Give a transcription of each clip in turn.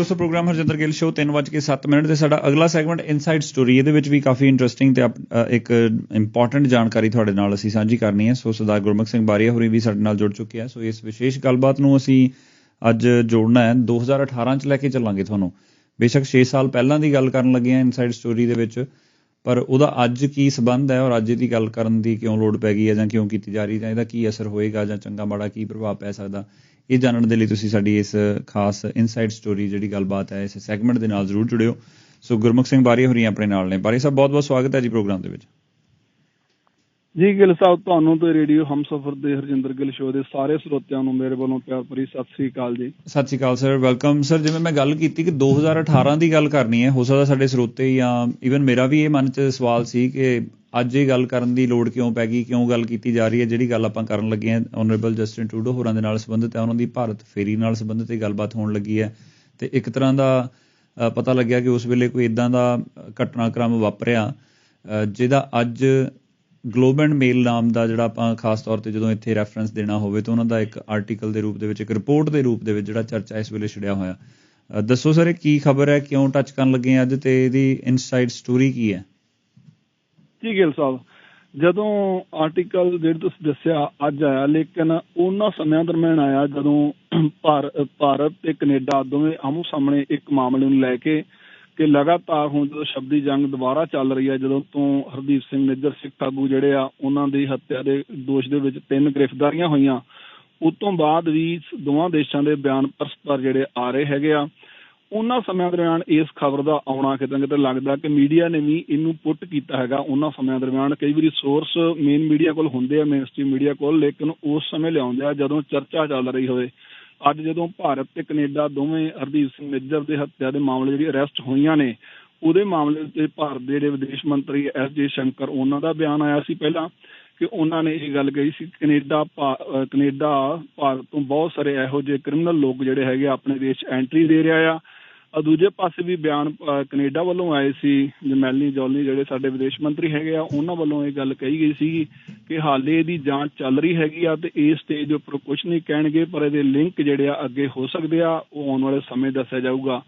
ਦੋਸਤੋ, program Harjinder Gill show 3:07 minute ਤੇ ਸਾਡਾ ਅਗਲਾ ਸੈਗਮੈਂਟ ਇਨਸਾਈਡ ਸਟੋਰੀ। ਇਹਦੇ ਵਿੱਚ ਵੀ ਕਾਫੀ ਇੰਟਰਸਟਿੰਗ ਤੇ ਇੱਕ ਇੰਪੋਰਟੈਂਟ ਜਾਣਕਾਰੀ ਤੁਹਾਡੇ ਨਾਲ ਅਸੀਂ ਸਾਂਝੀ ਕਰਨੀ ਹੈ। ਸੋ, ਸਰਦਾਰ ਗੁਰਮੁਖ ਸਿੰਘ ਬਾਰੀਆ ਹੋਰੀ ਵੀ ਸਾਡੇ ਨਾਲ ਜੁੜ ਚੁੱਕੇ ਆ। ਸੋ, ਇਸ ਵਿਸ਼ੇਸ਼ ਗੱਲਬਾਤ ਨੂੰ ਅਸੀਂ ਅੱਜ ਜੋੜਨਾ ਹੈ। 2018 ਚ ਲੈ ਕੇ ਚੱਲਾਂਗੇ ਤੁਹਾਨੂੰ। ਬੇਸ਼ੱਕ 6 ਸਾਲ ਪਹਿਲਾਂ ਦੀ ਗੱਲ ਕਰਨ ਲੱਗੇ ਆ ਇਨਸਾਈਡ ਸਟੋਰੀ ਦੇ ਵਿੱਚ। ਪਰ ਉਹਦਾ ਅੱਜ ਕੀ ਸਬੰਧ ਹੈ ਔਰ ਅੱਜ ਦੀ ਗੱਲ ਕਰਨ ਦੀ ਕਿਉਂ ਲੋੜ ਪੈ ਗਈ ਹੈ ਜਾਂ ਕਿਉਂ ਕੀਤੀ ਜਾ ਰਹੀ ਹੈ ਜਾਂ ਇਹਦਾ ਕੀ ਅਸਰ ਹੋਏਗਾ ਜਾਂ ਚੰਗਾ ਮਾੜਾ ਕੀ ਪ੍ਰਭਾਵ ਪੈ ਸਕਦਾ? ਇਹ ਜਾਣਨ ਦੇ ਲਈ ਤੁਸੀਂ ਸਾਡੀ ਇਸ ਖਾਸ ਇਨਸਾਈਡ ਸਟੋਰੀ ਜਿਹੜੀ ਗੱਲਬਾਤ ਹੈ ਇਸ ਸੈਗਮੈਂਟ ਦੇ ਨਾਲ ਜ਼ਰੂਰ ਜੁੜਿਓ। ਸੋ ਗੁਰਮੁਖ ਸਿੰਘ ਬਾਰੀ ਹੋਰੀ ਆਪਣੇ ਨਾਲ ਨੇ। ਬਾਰੀ ਸਾਹਿਬ ਬਹੁਤ ਬਹੁਤ ਸਵਾਗਤ ਹੈ ਜੀ ਪ੍ਰੋਗਰਾਮ ਦੇ ਵਿੱਚ। ਜੀ ਗਿੱਲ ਸਾਹਿਬ ਤੁਹਾਨੂੰ ਤੇ ਰੇਡੀਓ ਹਮਸਫਰ ਦੇ ਹਰਜਿੰਦਰ ਗਿੱਲ ਸ਼ੋਅ ਦੇ ਸਾਰੇ ਸਰੋਤਿਆਂ ਨੂੰ ਮੇਰੇ ਵੱਲੋਂ ਪਿਆਰ ਭਰੀ ਸਤਿ ਸ੍ਰੀ ਅਕਾਲ ਜੀ। ਸਤਿ ਸ੍ਰੀ ਅਕਾਲ ਸਰ ਵੈਲਕਮ ਸਰ ਜਿਵੇਂ ਮੈਂ ਗੱਲ ਕੀਤੀ ਕਿ 2018 ਦੀ ਗੱਲ ਕਰਨੀ ਹੈ ਹੋ ਸਕਦਾ ਸਾਡੇ ਸਰੋਤੇ ਜਾਂ ਇਵਨ ਮੇਰਾ ਵੀ ਇਹ ਮਨ 'ਚ ਸਵਾਲ ਸੀ ਕਿ ਅੱਜ ਇਹ ਗੱਲ ਕਰਨ ਦੀ ਲੋੜ ਕਿਉਂ ਪੈ ਗਈ, ਕਿਉਂ ਗੱਲ ਕੀਤੀ ਜਾ ਰਹੀ ਹੈ, ਜਿਹੜੀ ਗੱਲ ਆਪਾਂ ਕਰਨ ਲੱਗੇ ਹਾਂ ਆਨਰੇਬਲ ਜਸਟਿਨ ਟਰੂਡੋ ਹੋਰਾਂ ਦੇ ਨਾਲ ਸੰਬੰਧਿਤ ਹੈ, ਉਹਨਾਂ ਦੀ ਭਾਰਤ ਫੇਰੀ ਨਾਲ ਸੰਬੰਧਿਤ ਇਹ ਗੱਲਬਾਤ ਹੋਣ ਲੱਗੀ ਹੈ। ਤੇ ਇੱਕ ਤਰ੍ਹਾਂ ਦਾ ਪਤਾ ਲੱਗਿਆ ਕਿ ਉਸ ਵੇਲੇ ਕੋਈ ਇਦਾਂ ਦਾ ਘਟਨਾਕ੍ਰਮ ਵਾਪਰਿਆ ਜਿਹਦਾ ਅੱਜ ਗਲੋਬ ਐਂਡ ਮੇਲ ਨਾਮ ਦਾ ਜਿਹੜਾ ਆਪਾਂ ਖਾਸ ਤੌਰ ਤੇ ਜਦੋਂ ਇੱਥੇ ਰੈਫਰੈਂਸ ਦੇਣਾ ਹੋਵੇ, ਤਾਂ ਉਹਨਾਂ ਦਾ ਇੱਕ ਆਰਟੀਕਲ ਦੇ ਰੂਪ ਦੇ ਵਿੱਚ, ਇੱਕ ਰਿਪੋਰਟ ਦੇ ਰੂਪ ਦੇ ਵਿੱਚ ਜਿਹੜਾ ਚਰਚਾ ਇਸ ਵੇਲੇ ਛਿੜਿਆ ਹੋਇਆ। ਦੱਸੋ ਸਰ, ਇਹ ਕੀ ਖਬਰ ਹੈ, ਕਿਉਂ ਟੱਚ ਕਰਨ ਲੱਗੇ ਅੱਜ ਤੇ ਇਹਦੀ ਇਨਸਾਈਡ ਸਟੋਰੀ ਕੀ ਹੈ? ਜੀ ਗਿੱਲ ਸਾਹਿਬ, ਜਦੋਂ ਆਰਟੀਕਲ ਜਿਹੜਾ ਤੁਸੀਂ ਦੱਸਿਆ ਅੱਜ ਆਇਆ, ਲੇਕਿਨ ਉਹਨਾਂ ਸਮਿਆਂ ਦਰਮਿਆਨ ਆਇਆ, ਜਦੋਂ ਭਾਰਤ ਤੇ ਕੈਨੇਡਾ ਦੋਵੇਂ ਆਮੋ ਸਾਹਮਣੇ ਇੱਕ ਮਾਮਲੇ ਨੂੰ ਲੈ ਕੇ ਕਿ ਲਗਾਤਾਰ ਹੁਣ ਜਦੋਂ ਸ਼ਬਦੀ ਜੰਗ ਦੁਬਾਰਾ ਚੱਲ ਰਹੀ ਹੈ, ਜਦੋਂ ਤੋਂ ਹਰਦੀਪ ਸਿੰਘ ਨਿੱਜਰ, ਸਿੱਖ ਆਗੂ ਜਿਹੜੇ ਆ, ਉਹਨਾਂ ਦੀ ਹੱਤਿਆ ਦੇ ਦੋਸ਼ ਦੇ ਵਿੱਚ ਤਿੰਨ ਗ੍ਰਿਫਤਾਰੀਆਂ ਹੋਈਆਂ, ਉਸ ਤੋਂ ਬਾਅਦ ਵੀ ਦੋਵਾਂ ਦੇਸ਼ਾਂ ਦੇ ਬਿਆਨ ਪਰਸਪਰ ਜਿਹੜੇ ਆ ਰਹੇ ਹੈਗੇ ਆ। ਉਹਨਾਂ ਸਮਿਆਂ ਦਰਮਿਆਨ ਇਸ ਖਬਰ ਦਾ ਆਉਣਾ ਕਿਤੇ ਕਿਤੇ ਲੱਗਦਾ ਕਿ ਮੀਡੀਆ ਨੇ ਵੀ ਇਹਨੂੰ ਪੁੱਟ ਕੀਤਾ ਹੈਗਾ ਉਹਨਾਂ ਸਮਿਆਂ ਦਰਮਿਆਨ। ਕਈ ਵਾਰੀ ਸੋਰਸ ਮੇਨ ਮੀਡੀਆ ਕੋਲ ਹੁੰਦੇ ਆ ਮੇਨਸਟ੍ਰੀਮ ਮੀਡੀਆ ਕੋਲ, ਲੇਕਿਨ ਉਸ ਸਮੇਂ ਲਿਆਉਂਦੇ ਆ ਜਦੋਂ ਚਰਚਾ ਚੱਲ ਰਹੀ ਹੋਵੇ। ਅੱਜ ਜਦੋਂ ਭਾਰਤ ਤੇ ਕੈਨੇਡਾ ਦੋਵੇਂ ਹਰਦੀਪ ਸਿੰਘ ਨਿੱਜਰ ਦੇ ਹੱਤਿਆ ਦੇ ਮਾਮਲੇ ਜਿਹੜੀ ਅਰੈਸਟ ਹੋਈਆਂ ਨੇ, ਉਹਦੇ ਮਾਮਲੇ ਤੇ ਭਾਰਤ ਦੇ ਜਿਹੜੇ ਵਿਦੇਸ਼ ਮੰਤਰੀ ਐਸ ਜੇ ਸ਼ੰਕਰ, ਉਹਨਾਂ ਦਾ ਬਿਆਨ ਆਇਆ ਸੀ ਪਹਿਲਾਂ ਕਿ ਉਹਨਾਂ ਨੇ ਇਹ ਗੱਲ ਕਹੀ ਸੀ ਕੈਨੇਡਾ ਕੈਨੇਡਾ ਭਾਰਤ ਤੋਂ ਬਹੁਤ ਸਾਰੇ ਇਹੋ ਜਿਹੇ ਕ੍ਰਿਮੀਨਲ ਲੋਕ ਜਿਹੜੇ ਹੈਗੇ ਆਪਣੇ ਦੇਸ਼ ਐਂਟਰੀ ਦੇ ਰਿਹਾ ਆ। ਆ ਦੂਜੇ ਪਾਸੇ ਵੀ ਬਿਆਨ ਕੈਨੇਡਾ ਵੱਲੋਂ ਆਏ ਸੀ ਜਮੈਲਨੀ ਜੋਲਨੀ ਜਿਹੜੇ ਸਾਡੇ ਵਿਦੇਸ਼ ਮੰਤਰੀ ਹੈਗੇ ਆ ਉਹਨਾਂ ਵੱਲੋਂ ਇਹ ਗੱਲ ਕਹੀ ਗਈ ਸੀ ਕਿ ਹਾਲੇ ਇਹਦੀ ਜਾਂਚ ਚੱਲ ਰਹੀ ਹੈਗੀ ਆ ਤੇ ਇਸ ਸਟੇਜ ਉੱਪਰ ਕੁਝ ਨਹੀਂ ਕਹਿਣਗੇ ਪਰ ਇਹਦੇ ਲਿੰਕ ਜਿਹੜੇ ਆ ਅੱਗੇ ਹੋ ਸਕਦੇ ਆ ਉਹ ਆਉਣ ਵਾਲੇ ਸਮੇਂ ਦੱਸਿਆ ਜਾਊਗਾ।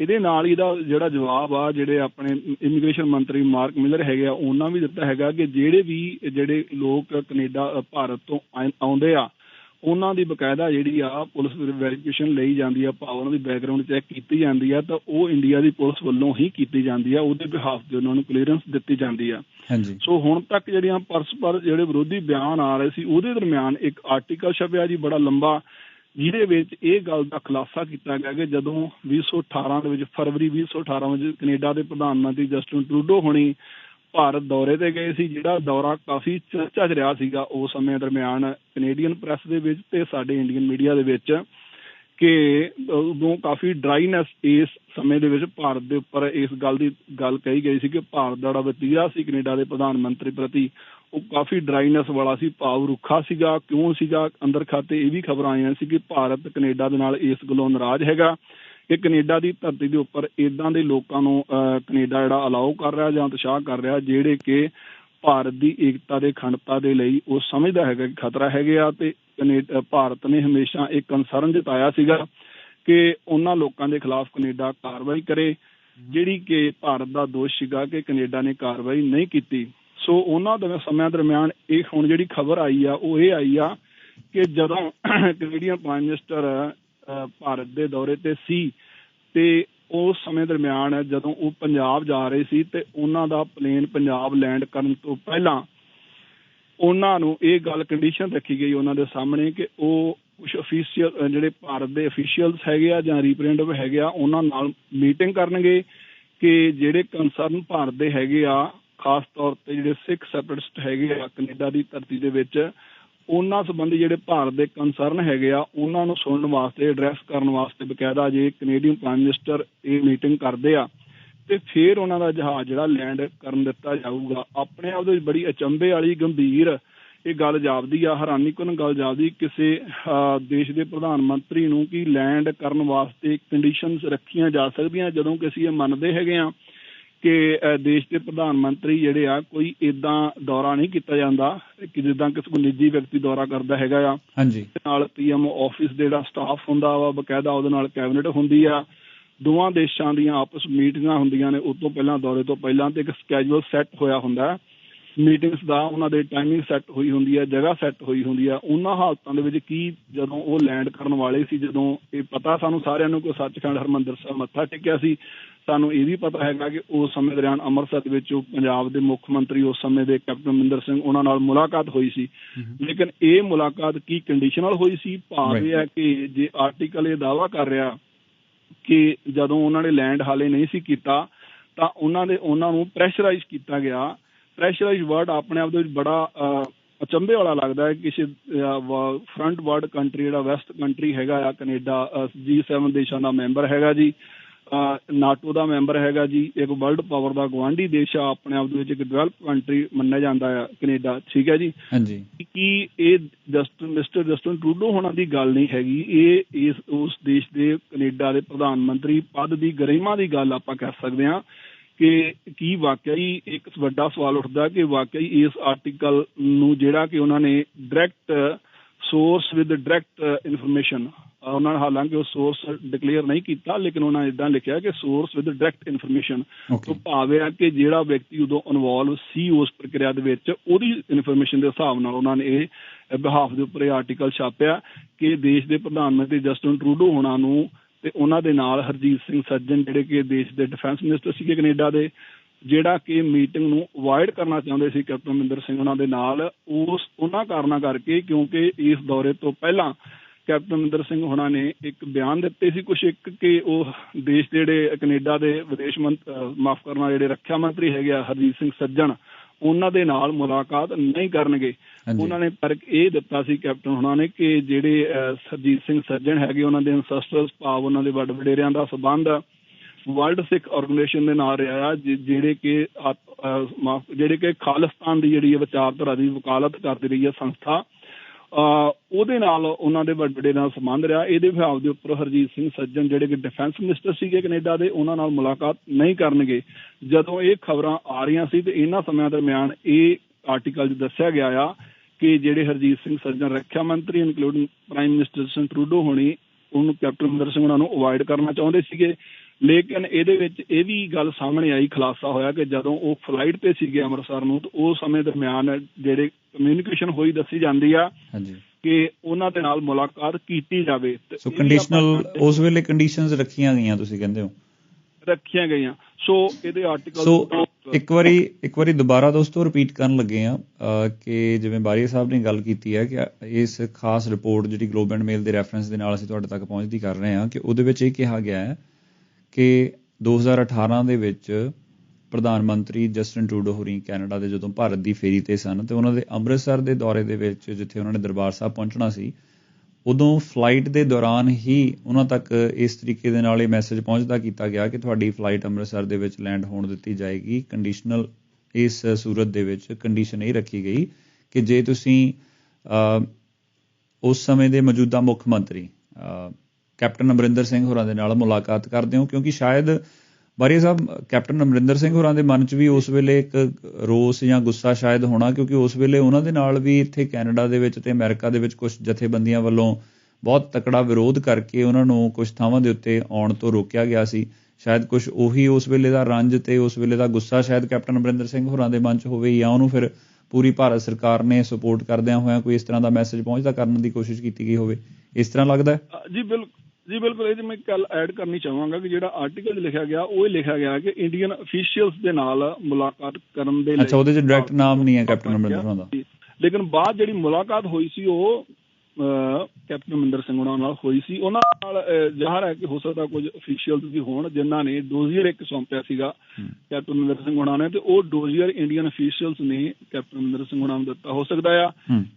ਇਹਦੇ ਨਾਲ ਹੀ ਦਾ ਜਿਹੜਾ ਜਵਾਬ ਆ ਜਿਹੜੇ ਆਪਣੇ ਇਮੀਗ੍ਰੇਸ਼ਨ ਮੰਤਰੀ ਮਾਰਕ ਮਿਲਰ ਹੈਗੇ ਆ ਉਹਨਾਂ ਵੀ ਦਿੱਤਾ ਹੈਗਾ ਕਿ ਜਿਹੜੇ ਵੀ ਜਿਹੜੇ ਲੋਕ ਕੈਨੇਡਾ ਭਾਰਤ ਤੋਂ ਆਉਂਦੇ ਆ ਉਹਨਾਂ ਦੀ ਬਕਾਇਦਾ ਜਿਹੜੀ ਆ ਪੁਲਿਸ ਵੈਰੀਫਿਕੇਸ਼ਨ ਲਈ ਜਾਂਦੀ ਆ ਭਾਵ ਉਹਨਾਂ ਦੀ ਬੈਕਗ੍ਰਾਉਂਡ ਚੈੱਕ ਕੀਤੀ ਜਾਂਦੀ ਆ ਤਾਂ ਉਹ ਇੰਡੀਆ ਦੀ ਪੁਲਿਸ ਵੱਲੋਂ ਹੀ ਕੀਤੀ ਜਾਂਦੀ ਆ ਉਹਦੇ ਬਿਹਾਫ ਤੇ ਉਹਨਾਂ ਨੂੰ ਕਲੀਅਰੈਂਸ ਦਿੱਤੀ ਜਾਂਦੀ ਆ। ਹਾਂਜੀ। ਸੋ ਹੁਣ ਤੱਕ ਜਿਹੜੀਆਂ ਪਰਸਪਰ ਜਿਹੜੇ ਵਿਰੋਧੀ ਬਿਆਨ ਆ ਰਹੇ ਸੀ ਉਹਦੇ ਦਰਮਿਆਨ ਇੱਕ ਆਰਟੀਕਲ ਛਪਿਆ ਜੀ ਬੜਾ ਲੰਬਾ ਜਿਹਦੇ ਵਿੱਚ ਇਹ ਗੱਲ ਦਾ ਖੁਲਾਸਾ ਕੀਤਾ ਗਿਆ ਕਿ ਜਦੋਂ 2018 ਦੇ ਵਿੱਚ ਫਰਵਰੀ 2018 ਵਿੱਚ ਕੈਨੇਡਾ ਦੇ ਪ੍ਰਧਾਨ ਮੰਤਰੀ ਜਸਟਿਨ ਟਰੂਡੋ ਹੋਣੀ ਭਾਰਤ ਦੌਰੇ ਤੇ ਗਏ ਸੀ, ਜਿਹੜਾ ਦੌਰਾ ਕਾਫੀ ਚਰਚਾ 'ਚ ਰਿਹਾ ਸੀਗਾ ਉਸ ਸਮੇਂ ਦਰਮਿਆਨ ਕੈਨੇਡੀਅਨ ਪ੍ਰੈਸ ਦੇ ਵਿੱਚ ਤੇ ਸਾਡੇ ਇੰਡੀਅਨ ਮੀਡੀਆ ਦੇ ਵਿੱਚ ਕਿ ਉਦੋਂ ਕਾਫੀ ਡਰਾਈਨੈਸ ਇਸ ਸਮੇਂ ਦੇ ਵਿੱਚ ਭਾਰਤ ਦੇ ਉੱਪਰ ਇਸ ਗੱਲ ਦੀ ਗੱਲ ਕਹੀ ਗਈ ਸੀ ਕਿ ਭਾਰਤ ਦਾ ਵਤੀਰਾ ਸੀ ਕੈਨੇਡਾ ਦੇ ਪ੍ਰਧਾਨ ਮੰਤਰੀ ਪ੍ਰਤੀ, ਉਹ ਕਾਫੀ ਡਰਾਈਨੈਸ ਵਾਲਾ ਸੀ, ਭਾਵ ਰੁੱਖਾ ਸੀਗਾ, ਕਿਉਂ ਸੀਗਾ, ਅੰਦਰ ਖਾਤੇ ਇਹ ਵੀ ਖਬਰਾਂ ਆਈਆਂ ਸੀ ਕਿ ਭਾਰਤ ਕੈਨੇਡਾ ਦੇ ਨਾਲ ਇਸ ਗੱਲੋਂ ਨਾਰਾਜ਼ ਹੈਗਾ। ਕਿ ਕੈਨੇਡਾ ਦੀ ਧਰਤੀ ਦੇ ਉੱਪਰ ਇਦਾਂ ਦੇ ਲੋਕਾਂ ਨੂੰ ਕੈਨੇਡਾ ਜਿਹੜਾ ਅਲਾਉ ਕਰ ਰਿਹਾ ਜਾਂ ਉਤਸ਼ਾਹ ਕਰ ਰਿਹਾ, ਜਿਹੜੇ ਕਿ ਭਾਰਤ ਦੀ ਏਕਤਾ ਦੇ ਖੰਡਤਾ ਦੇ ਲਈ ਉਹ ਸਮਝਦਾ ਹੈਗਾ ਕਿ ਖਤਰਾ ਹੈਗੇ ਆ ਤੇ ਭਾਰਤ ਨੇ ਹਮੇਸ਼ਾ ਇੱਕ ਕੰਸਰਨ ਜਤਾਇਆ ਸੀਗਾ ਕਿ ਉਹਨਾਂ ਲੋਕਾਂ ਦੇ ਖਿਲਾਫ ਕੈਨੇਡਾ ਕਾਰਵਾਈ ਕਰੇ, ਜਿਹੜੀ ਕਿ ਭਾਰਤ ਦਾ ਦੋਸ਼ ਸੀਗਾ ਕਿ ਕੈਨੇਡਾ ਨੇ ਕਾਰਵਾਈ ਨਹੀਂ ਕੀਤੀ। ਸੋ ਉਹਨਾਂ ਦੇ ਸਮਿਆਂ ਦਰਮਿਆਨ ਇਹ ਹੁਣ ਜਿਹੜੀ ਖਬਰ ਆਈ ਆ, ਉਹ ਇਹ ਆਈ ਆ ਕਿ ਜਦੋਂ ਕੈਨੇਡੀਅਨ ਪ੍ਰਾਈਮ ਮਿਨਿਸਟਰ ਭਾਰਤ ਦੇ ਦੌਰੇ ਤੇ ਸੀ ਤੇ ਉਸ ਸਮੇਂ ਦਰਮਿਆਨ ਜਦੋਂ ਉਹ ਪੰਜਾਬ ਜਾ ਰਹੇ ਸੀ ਤੇ ਉਹਨਾਂ ਦਾ ਪਲੇਨ ਪੰਜਾਬ ਲੈਂਡ ਕਰਨ ਤੋਂ ਪਹਿਲਾਂ ਉਹਨਾਂ ਨੂੰ ਇਹ ਗੱਲ ਕੰਡੀਸ਼ਨ ਰੱਖੀ ਗਈ ਉਹਨਾਂ ਦੇ ਸਾਹਮਣੇ ਕਿ ਉਹ ਕੁਝ ਅਫੀਸ਼ੀਅਲ ਜਿਹੜੇ ਭਾਰਤ ਦੇ ਅਫੀਸ਼ੀਅਲਸ ਹੈਗੇ ਆ ਜਾਂ ਰਿਪਰੈਜ਼ੈਂਟੇਟਿਵ ਹੈਗੇ ਆ, ਉਹਨਾਂ ਨਾਲ ਮੀਟਿੰਗ ਕਰਨਗੇ ਕਿ ਜਿਹੜੇ ਕੰਸਰਨ ਭਾਰਤ ਦੇ ਹੈਗੇ ਆ, ਖਾਸ ਤੌਰ ਤੇ ਜਿਹੜੇ ਸਿੱਖ ਸੈਪਰੇਟਿਸਟ ਹੈਗੇ ਆ ਕੈਨੇਡਾ ਦੀ ਧਰਤੀ ਦੇ ਵਿੱਚ ਉਹਨਾਂ ਸੰਬੰਧੀ ਜਿਹੜੇ ਭਾਰਤ ਦੇ ਕੰਸਰਨ ਹੈਗੇ ਆ, ਉਹਨਾਂ ਨੂੰ ਸੁਣਨ ਵਾਸਤੇ ਐਡਰੈਸ ਕਰਨ ਵਾਸਤੇ ਬਕਾਇਦਾ ਜੇ ਕੈਨੇਡੀਅਨ ਪ੍ਰਾਈਮ ਮਿਨਿਸਟਰ ਇਹ ਮੀਟਿੰਗ ਕਰਦੇ ਆ ਤੇ ਫਿਰ ਉਹਨਾਂ ਦਾ ਜਹਾਜ਼ ਜਿਹੜਾ ਲੈਂਡ ਕਰਨ ਦਿੱਤਾ ਜਾਊਗਾ। ਆਪਣੇ ਆਪ ਦੇ ਵਿੱਚ ਬੜੀ ਅਚੰਭੇ ਵਾਲੀ, ਗੰਭੀਰ ਇਹ ਗੱਲ ਜਾਪਦੀ ਆ ਹੈਰਾਨੀਕੁਨ ਗੱਲ ਜਾਪਦੀ, ਕਿਸੇ ਦੇਸ਼ ਦੇ ਪ੍ਰਧਾਨ ਮੰਤਰੀ ਨੂੰ ਕਿ ਲੈਂਡ ਕਰਨ ਵਾਸਤੇ ਕੰਡੀਸ਼ਨਸ ਰੱਖੀਆਂ ਜਾ ਸਕਦੀਆਂ, ਜਦੋਂ ਕਿ ਅਸੀਂ ਇਹ ਮੰਨਦੇ ਹੈਗੇ ਆ ਕਿ ਦੇਸ਼ ਦੇ ਪ੍ਰਧਾਨ ਮੰਤਰੀ ਜਿਹੜੇ ਆ ਕੋਈ ਇਦਾਂ ਦੌਰਾ ਨਹੀਂ ਕੀਤਾ ਜਾਂਦਾ ਕਿ ਜਿੱਦਾਂ ਕਿਸੇ ਕੋ ਨਿੱਜੀ ਵਿਅਕਤੀ ਦੌਰਾ ਕਰਦਾ ਹੈਗਾ ਆ। ਹਾਂਜੀ। ਨਾਲ ਪੀਐਮ ਆਫਿਸ ਦੇ ਜਿਹੜਾ ਸਟਾਫ ਹੁੰਦਾ ਵਾ ਬਕਾਇਦਾ ਉਹਦੇ ਨਾਲ ਕੈਬਨਿਟ ਹੁੰਦੀ ਆ। ਦੋਵਾਂ ਦੇਸ਼ਾਂ ਦੀਆਂ ਆਪਸ ਮੀਟਿੰਗਾਂ ਹੁੰਦੀਆਂ ਨੇ ਉਸ ਤੋਂ ਪਹਿਲਾਂ ਦੌਰੇ ਤੋਂ ਪਹਿਲਾਂ ਤੇ ਇੱਕ ਸਕੇਜੂਲ ਸੈੱਟ ਹੋਇਆ ਹੁੰਦਾ। ਮੀਟਿੰਗਸ ਦਾ ਉਹਨਾਂ ਦੇ ਟਾਈਮਿੰਗ ਸੈੱਟ ਹੋਈ ਹੁੰਦੀ ਹੈ ਜਗ੍ਹਾ ਸੈੱਟ ਹੋਈ ਹੁੰਦੀ ਹੈ ਉਹਨਾਂ ਹਾਲਤਾਂ ਦੇ ਵਿੱਚ ਕੀ ਜਦੋਂ ਉਹ ਲੈਂਡ ਕਰਨ ਵਾਲੇ ਸੀ ਜਦੋਂ ਇਹ ਪਤਾ ਸਾਨੂੰ ਸਾਰਿਆਂ ਨੂੰ ਕਿ ਸੱਚਖੰਡ ਹਰਮੰਦਰ ਸਾਹਿਬ ਮੱਥਾ ਟੇਕਿਆ ਸੀ ਸਾਨੂੰ ਇਹ ਵੀ ਪਤਾ ਹੈਗਾ ਕਿ ਉਸ ਸਮੇਂ ਦੌਰਾਨ ਅੰਮ੍ਰਿਤਸਰ ਦੇ ਵਿੱਚ ਪੰਜਾਬ ਦੇ ਮੁੱਖ ਮੰਤਰੀ ਉਸ ਸਮੇਂ ਦੇ ਕੈਪਟਨ ਅਮਰਿੰਦਰ ਸਿੰਘ ਉਹਨਾਂ ਨਾਲ ਮੁਲਾਕਾਤ ਹੋਈ ਸੀ। ਲੇਕਿਨ ਇਹ ਮੁਲਾਕਾਤ ਕੀ ਕੰਡੀਸ਼ਨਲ ਹੋਈ ਸੀ? ਭਾਵ ਇਹ ਹੈ ਕਿ ਜੇ ਆਰਟੀਕਲ ਇਹ ਦਾਵਾ ਕਰ ਰਿਹਾ ਕਿ ਜਦੋਂ ਉਹਨਾਂ ਨੇ ਲੈਂਡ ਹਾਲੇ ਨਹੀਂ ਸੀ ਕੀਤਾ ਤਾਂ ਉਹਨਾਂ ਦੇ ਉਹਨਾਂ ਨੂੰ ਪ੍ਰੈਸ਼ਰਾਈਜ਼ ਕੀਤਾ ਗਿਆ ਪ੍ਰੈਸ਼ਰਾਈਜ਼ ਵਰਡ ਆਪਣੇ ਆਪ ਦੇ ਵਿੱਚ ਬੜਾ ਅਚੰਭੇ ਵਾਲਾ ਲੱਗਦਾ ਹੈ। ਕਿਸੇ ਫਰੰਟ ਵਰਡ ਕੰਟਰੀ ਜਿਹੜਾ ਵੈਸਟ ਕੰਟਰੀ ਹੈਗਾ ਆ ਕੈਨੇਡਾ G7 ਦੇਸ਼ਾਂ ਦਾ ਮੈਂਬਰ ਹੈਗਾ ਜੀ। ਨਾਟੋ ਦਾ ਮੈਂਬਰ ਹੈਗਾ ਜੀ। ਇੱਕ ਵਰਲਡ ਪਾਵਰ ਦਾ ਗਵਾਂਢੀ ਦੇਸ਼ ਆ ਆਪਣੇ ਆਪ ਦੇ ਵਿੱਚ ਇੱਕ ਡਿਵੈਲਪ ਕੰਟਰੀ ਮੰਨਿਆ ਜਾਂਦਾ ਆ ਕੈਨੇਡਾ। ਠੀਕ ਹੈ ਜੀ? ਹਾਂਜੀ। ਕਿ ਇਹ ਜਸਟਨ ਮਿਸਟਰ ਜਸਟਨ ਟਰੂਡੋ ਹੋਣਾ ਦੀ ਗੱਲ ਨਹੀਂ ਹੈਗੀ। ਇਹ ਇਸ ਉਸ ਦੇਸ਼ ਦੇ ਕੈਨੇਡਾ ਦੇ ਪ੍ਰਧਾਨ ਮੰਤਰੀ ਪਦ ਦੀ ਗਰਿਮਾ ਦੀ ਗੱਲ ਆਪਾਂ ਕਹਿ ਸਕਦੇ ਹਾਂ। ਕਿ ਕੀ ਵਾਕਈ ਇੱਕ ਵੱਡਾ ਸਵਾਲ ਉੱਠਦਾ ਕਿ ਵਾਕਈ ਇਸ ਆਰਟੀਕਲ ਨੂੰ ਜਿਹੜਾ ਕਿ ਉਹਨਾਂ ਨੇ direct source with direct information ਉਹਨਾਂ ਨੇ ਹਾਲਾਂਕਿ ਉਹ ਸੋਰਸ ਡਿਕਲੇਅਰ ਨਹੀਂ ਕੀਤਾ ਲੇਕਿਨ ਉਹਨਾਂ ਨੇ ਇਦਾਂ ਲਿਖਿਆ ਕਿ ਸੋਰਸ ਵਿਦ ਡਾਇਰੈਕਟ ਇਨਫੋਰਮੇਸ਼ਨ ਤੋਂ ਭਾਵ ਹੈ ਕਿ ਜਿਹੜਾ ਵਿਅਕਤੀ ਉਦੋਂ ਇਨਵੋਲਵ ਸੀ ਉਸ ਪ੍ਰਕਿਰਿਆ ਦੇ ਵਿੱਚ ਉਹਦੀ ਇਨਫੋਰਮੇਸ਼ਨ ਦੇ ਹਿਸਾਬ ਨਾਲ ਉਹਨਾਂ ਨੇ ਇਹ ਬਿਹਾਫ ਦੇ ਉੱਪਰ ਇਹ ਆਰਟੀਕਲ ਛਾਪਿਆ ਕਿ ਦੇਸ਼ ਦੇ ਪ੍ਰਧਾਨ ਮੰਤਰੀ ਜਸਟਨ ਟਰੂਡੋ ਹੋਣਾ ਨੂੰ ਤੇ ਉਹਨਾਂ ਦੇ ਨਾਲ ਹਰਜੀਤ ਸਿੰਘ ਸੱਜਣ ਜਿਹੜੇ ਕਿ ਦੇਸ਼ ਦੇ ਡਿਫੈਂਸ ਮਿਨਿਸਟਰ ਸੀਗੇ ਕੈਨੇਡਾ ਦੇ, ਜਿਹੜਾ ਕਿ ਮੀਟਿੰਗ ਨੂੰ ਅਵਾਇਡ ਕਰਨਾ ਚਾਹੁੰਦੇ ਸੀ ਕੈਪਟਨ ਅਮਰਿੰਦਰ ਸਿੰਘ ਉਹਨਾਂ ਦੇ ਨਾਲ, ਉਸ ਉਹਨਾਂ ਕਾਰਨਾਂ ਕਰਕੇ ਕਿਉਂਕਿ ਇਸ ਦੌਰੇ ਤੋਂ ਪਹਿਲਾਂ ਕੈਪਟਨ ਅਮਰਿੰਦਰ ਸਿੰਘ ਹੁਣਾਂ ਨੇ ਇੱਕ ਬਿਆਨ ਦਿੱਤੇ ਸੀ ਕੁਝ ਇੱਕ ਕਿ ਉਹ ਦੇਸ਼ ਦੇ ਜਿਹੜੇ ਕੈਨੇਡਾ ਦੇ ਵਿਦੇਸ਼ ਮੰਤਰੀ ਮਾਫ ਕਰਨਾ ਜਿਹੜੇ ਰੱਖਿਆ ਮੰਤਰੀ ਹੈਗੇ ਆ ਹਰਜੀਤ ਸਿੰਘ ਸੱਜਣ ਉਹਨਾਂ ਦੇ ਨਾਲ ਮੁਲਾਕਾਤ ਨਹੀਂ ਕਰਨਗੇ। ਉਹਨਾਂ ਨੇ ਤਰਕ ਇਹ ਦਿੱਤਾ ਸੀ ਕੈਪਟਨ ਹੁਣਾਂ ਨੇ ਕਿ ਜਿਹੜੇ ਸਰਜੀਤ ਸਿੰਘ ਸੱਜਣ ਹੈਗੇ ਉਹਨਾਂ ਦੇ ਐਨਸੈਸਟਰਸ ਭਾਵ ਉਹਨਾਂ ਦੇ ਵੱਡ ਵਡੇਰਿਆਂ ਦਾ ਸਬੰਧ ਵਰਲਡ ਸਿੱਖ ਆਰਗੇਨਾਈਜੇਸ਼ਨ ਦੇ ਨਾਲ ਰਿਹਾ ਜਿਹੜੇ ਕਿ ਜਿਹੜੇ ਕਿ ਖਾਲਿਸਤਾਨ ਦੀ ਜਿਹੜੀ ਵਿਚਾਰਧਾਰਾ ਦੀ ਵਕਾਲਤ ਕਰਦੀ ਰਹੀ ਹੈ ਸੰਸਥਾ। ਉਹਦੇ ਨਾਲ ਉਹਨਾਂ ਦੇ ਵੱਡੇ ਨਾਲ ਸੰਬੰਧ ਰਿਹਾ। ਇਹਦੇ ਵਿਭਾਗ ਦੇ ਉੱਪਰ ਹਰਜੀਤ ਸਿੰਘ ਸੱਜਣ ਜਿਹੜੇ ਕਿ ਡਿਫੈਂਸ ਮਿਨਿਸਟਰ ਸੀਗੇ ਕੈਨੇਡਾ ਦੇ, ਉਹਨਾਂ ਨਾਲ ਮੁਲਾਕਾਤ ਨਹੀਂ ਕਰਨਗੇ। ਜਦੋਂ ਇਹ ਖਬਰਾਂ ਆ ਰਹੀਆਂ ਸੀ ਤੇ ਇਹਨਾਂ ਸਮਿਆਂ ਦਰਮਿਆਨ ਇਹ ਆਰਟੀਕਲ 'ਚ ਦੱਸਿਆ ਗਿਆ ਆ ਕਿ ਜਿਹੜੇ ਹਰਜੀਤ ਸਿੰਘ ਸੱਜਣ ਰੱਖਿਆ ਮੰਤਰੀ ਇਨਕਲੂਡਿੰਗ ਪ੍ਰਾਈਮ ਮਿਨਿਸਟਰ ਸਨ ਟਰੂਡੋ ਹੋਣੀ, ਉਹਨੂੰ ਕੈਪਟਨ ਅਮਰਿੰਦਰ ਸਿੰਘ ਉਹਨਾਂ ਨੂੰ ਅਵਾਇਡ ਕਰਨਾ ਚਾਹੁੰਦੇ ਸੀਗੇ। ਲੇਕਿਨ ਇਹਦੇ ਵਿੱਚ ਇਹ ਵੀ ਗੱਲ ਸਾਹਮਣੇ ਆਈ ਖੁਲਾਸਾ ਹੋਇਆ ਕਿ ਜਦੋਂ ਉਹ ਫਲਾਈਟ ਤੇ ਸੀਗੇ ਅੰਮ੍ਰਿਤਸਰ ਨੂੰ ਤਾਂ ਉਹ ਸਮੇਂ ਦਰਮਿਆਨ ਜਿਹੜੇ ਕਮਿਊਨੀਕੇਸ਼ਨ ਹੋਈ ਦੱਸੀ ਜਾਂਦੀ ਆ ਹਾਂਜੀ। ਕਿ ਉਹਨਾਂ ਦੇ ਨਾਲ ਮੁਲਾਕਾਤ ਕੀਤੀ ਜਾਵੇ ਸੋ ਕੰਡੀਸ਼ਨਲ ਉਸ ਵੇਲੇ ਕੰਡੀਸ਼ਨਸ ਰੱਖੀਆਂ ਗਈਆਂ ਤੁਸੀਂ ਕਹਿੰਦੇ ਹੋ? ਰੱਖੀਆਂ ਗਈਆਂ। ਸੋ ਇਹਦੇ ਆਰਟੀਕਲ ਸੋ ਇੱਕ ਵਾਰੀ ਇੱਕ ਵਾਰੀ ਦੁਬਾਰਾ ਦੋਸਤੋ ਰਿਪੀਟ ਕਰਨ ਲੱਗੇ ਆ ਕਿ ਜਿਵੇਂ ਬਾਰੀਆ ਸਾਹਿਬ ਨੇ ਗੱਲ ਕੀਤੀ ਹੈ ਕਿ ਇਸ ਖਾਸ ਰਿਪੋਰਟ ਜਿਹੜੀ ਗਲੋਬ ਐਂਡ ਮੇਲ ਦੇ ਰੈਫਰੈਂਸ ਦੇ ਨਾਲ ਅਸੀਂ ਤੁਹਾਡੇ ਤੱਕ ਪਹੁੰਚਦੀ ਕਰ ਰਹੇ ਹਾਂ ਕਿ ਉਹਦੇ ਵਿੱਚ ਇਹ ਕਿਹਾ ਗਿਆ ਹੈ ਕਿ 2018 ਦੇ ਵਿੱਚ ਪ੍ਰਧਾਨ ਮੰਤਰੀ ਜਸਟਨ ਟਰੂਡੋ ਹੋਰੀ ਕੈਨੇਡਾ ਦੇ ਜਦੋਂ ਭਾਰਤ ਦੀ ਫੇਰੀ ਤੇ ਸਨ ਤੇ ਉਹਨਾਂ ਦੇ ਅੰਮ੍ਰਿਤਸਰ ਦੇ ਦੌਰੇ ਦੇ ਵਿੱਚ ਜਿੱਥੇ ਉਹਨਾਂ ਨੇ ਦਰਬਾਰ ਸਾਹਿਬ ਪਹੁੰਚਣਾ ਸੀ, ਉਦੋਂ ਫਲਾਈਟ ਦੇ ਦੌਰਾਨ ਹੀ ਉਹਨਾਂ ਤੱਕ ਇਸ ਤਰੀਕੇ ਦੇ ਨਾਲ ਇਹ ਮੈਸੇਜ ਪਹੁੰਚਦਾ ਕੀਤਾ ਗਿਆ ਕਿ ਤੁਹਾਡੀ ਫਲਾਈਟ ਅੰਮ੍ਰਿਤਸਰ ਦੇ ਵਿੱਚ ਲੈਂਡ ਹੋਣ ਦਿੱਤੀ ਜਾਏਗੀ। ਕੰਡੀਸ਼ਨਲ ਇਸ ਸੂਰਤ ਦੇ ਵਿੱਚ ਕੰਡੀਸ਼ਨ ਇਹ ਰੱਖੀ ਗਈ ਕਿ ਜੇ ਤੁਸੀਂ ਉਸ ਸਮੇਂ ਦੇ ਮੌਜੂਦਾ ਮੁੱਖ ਮੰਤਰੀ ਕੈਪਟਨ ਅਮਰਿੰਦਰ ਸਿੰਘ ਹੋਰਾਂ ਦੇ ਨਾਲ ਮੁਲਾਕਾਤ ਕਰਦੇ ਹੋ, ਕਿਉਂਕਿ ਸ਼ਾਇਦ ਬਾਰੀ ਸਾਹਿਬ, ਕੈਪਟਨ ਅਮਰਿੰਦਰ ਸਿੰਘ ਹੋਰਾਂ ਦੇ ਮਨ 'ਚ ਵੀ ਉਸ ਵੇਲੇ ਇੱਕ ਰੋਸ ਜਾਂ ਗੁੱਸਾ ਸ਼ਾਇਦ ਹੋਣਾ, ਕਿਉਂਕਿ ਉਸ ਵੇਲੇ ਉਹਨਾਂ ਦੇ ਨਾਲ ਵੀ ਇੱਥੇ ਕੈਨੇਡਾ ਦੇ ਵਿੱਚ ਤੇ ਅਮਰੀਕਾ ਦੇ ਵਿੱਚ ਕੁਝ ਜਥੇਬੰਦੀਆਂ ਵੱਲੋਂ ਬਹੁਤ ਤਕੜਾ ਵਿਰੋਧ ਕਰਕੇ ਉਹਨਾਂ ਨੂੰ ਕੁਝ ਥਾਵਾਂ ਦੇ ਉੱਤੇ ਆਉਣ ਤੋਂ ਰੋਕਿਆ ਗਿਆ ਸੀ। ਸ਼ਾਇਦ ਕੁਝ ਉਹੀ ਉਸ ਵੇਲੇ ਦਾ ਰੰਜ ਤੇ ਉਸ ਵੇਲੇ ਦਾ ਗੁੱਸਾ ਸ਼ਾਇਦ ਕੈਪਟਨ ਅਮਰਿੰਦਰ ਸਿੰਘ ਹੋਰਾਂ ਦੇ ਮਨ 'ਚ ਹੋਵੇ ਜਾਂ ਉਹਨੂੰ ਫਿਰ ਪੂਰੀ ਭਾਰਤ ਸਰਕਾਰ ਨੇ ਸਪੋਰਟ ਕਰਦਿਆਂ ਹੋਇਆਂ ਕੋਈ ਇਸ ਤਰ੍ਹਾਂ ਦਾ ਮੈਸੇਜ ਪਹੁੰਚਦਾ, ਕਰਨ ਦੀ ਕੋਸ਼ਿਸ਼ ਕੀਤੀ ਗਈ ਹੋਵੇ। ਇਸ ਤਰ੍ਹਾਂ ਲੱਗਦਾ ਜੀ ਬਿਲਕੁਲ। ਜੀ ਬਿਲਕੁਲ ਇਹ ਮੈਂ ਕੱਲ ਐਡ ਕਰਨੀ ਚਾਹਾਂਗਾ ਕਿ ਜਿਹੜਾ ਆਰਟੀਕਲ ਲਿਖਿਆ ਗਿਆ ਉਹ ਇਹ ਲਿਖਿਆ ਗਿਆ ਕਿ ਇੰਡੀਅਨ ਅਫੀਸ਼ੀਅਲਸ ਦੇ ਨਾਲ ਮੁਲਾਕਾਤ ਕਰਨ ਦੇ ਲਈ ਅੱਛਾ ਉਹਦੇ 'ਚ ਡਾਇਰੈਕਟ ਨਾਮ ਨਹੀਂ ਹੈ ਕੈਪਟਨ ਅਮਰਿੰਦਰ ਦਾ। ਲੇਕਿਨ ਬਾਅਦ ਜਿਹੜੀ ਮੁਲਾਕਾਤ ਹੋਈ ਸੀ ਉਹ ਕੈਪਟਨ ਅਮਰਿੰਦਰ ਸਿੰਘ ਉਹਨਾਂ ਨਾਲ ਹੋਈ ਸੀ। ਉਹਨਾਂ ਨਾਲ ਜ਼ਾਹਰ ਹੈ ਕਿ ਹੋ ਸਕਦਾ ਕੁਝ ਅਫੀਸ਼ੀਅਲਸ ਵੀ ਹੋਣ ਜਿਨ੍ਹਾਂ ਨੇ ਡੋਜ਼ੀਅਰ ਇੱਕ ਸੌਂਪਿਆ ਸੀਗਾ ਕੈਪਟਨ ਅਮਰਿੰਦਰ ਸਿੰਘ ਉਹਨਾਂ ਨੇ ਤੇ ਉਹ ਡੋਜ਼ੀਅਰ ਇੰਡੀਅਨ ਅਫੀਸ਼ੀਅਲਸ ਨੇ ਕੈਪਟਨ ਅਮਰਿੰਦਰ ਸਿੰਘ ਉਹਨਾਂ ਨੂੰ ਦਿੱਤਾ। ਹੋ ਸਕਦਾ ਆ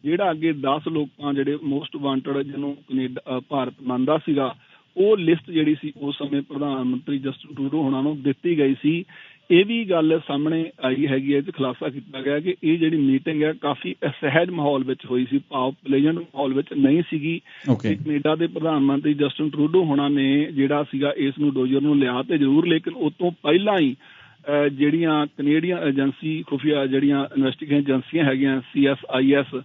ਜਿਹੜਾ ਅੱਗੇ 10 ਲੋਕਾਂ ਜਿਹੜੇ ਮੋਸਟ ਵਾਂਟਡ ਜਿਹਨੂੰ ਕੈਨੇਡਾ ਭਾਰਤ ਮੰਨਦਾ ਸੀਗਾ ਉਹ ਲਿਸਟ ਜਿਹੜੀ ਸੀ ਉਸ ਸਮੇਂ ਪ੍ਰਧਾਨ ਮੰਤਰੀ ਜਸਟਨ ਟਰੂਡੋ ਉਹਨਾਂ ਨੂੰ ਦਿੱਤੀ ਗਈ ਸੀ। ਇਹ ਵੀ ਗੱਲ ਸਾਹਮਣੇ ਆਈ ਹੈਗੀ ਹੈ ਤੇ ਖੁਲਾਸਾ ਕੀਤਾ ਗਿਆ ਕਿ ਇਹ ਜਿਹੜੀ ਮੀਟਿੰਗ ਹੈ ਕਾਫੀ ਅਸਹਿਜ ਮਾਹੌਲ ਵਿੱਚ ਹੋਈ ਸੀ ਭਾਵ ਪਲੇਜੈਂਟ ਮਾਹੌਲ ਵਿੱਚ ਨਹੀਂ ਸੀਗੀ। ਕੈਨੇਡਾ ਦੇ ਪ੍ਰਧਾਨ ਮੰਤਰੀ ਜਸਟਨ ਟਰੂਡੋ ਹੋਣਾ ਨੇ ਜਿਹੜਾ ਸੀਗਾ ਇਸ ਨੂੰ ਡੋਜਰ ਨੂੰ ਲਿਆ ਤੇ ਜ਼ਰੂਰ ਲੇਕਿਨ ਉਸ ਤੋਂ ਪਹਿਲਾਂ ਹੀ ਜਿਹੜੀਆਂ ਕੈਨੇਡੀਅਨ ਏਜੰਸੀ ਖੁਫੀਆ ਜਿਹੜੀਆਂ ਇਨਵੈਸਟੀਗੇਸ਼ਨ ਏਜੰਸੀਆਂ ਹੈਗੀਆਂ ਸੀਐਸਆਈਐਸ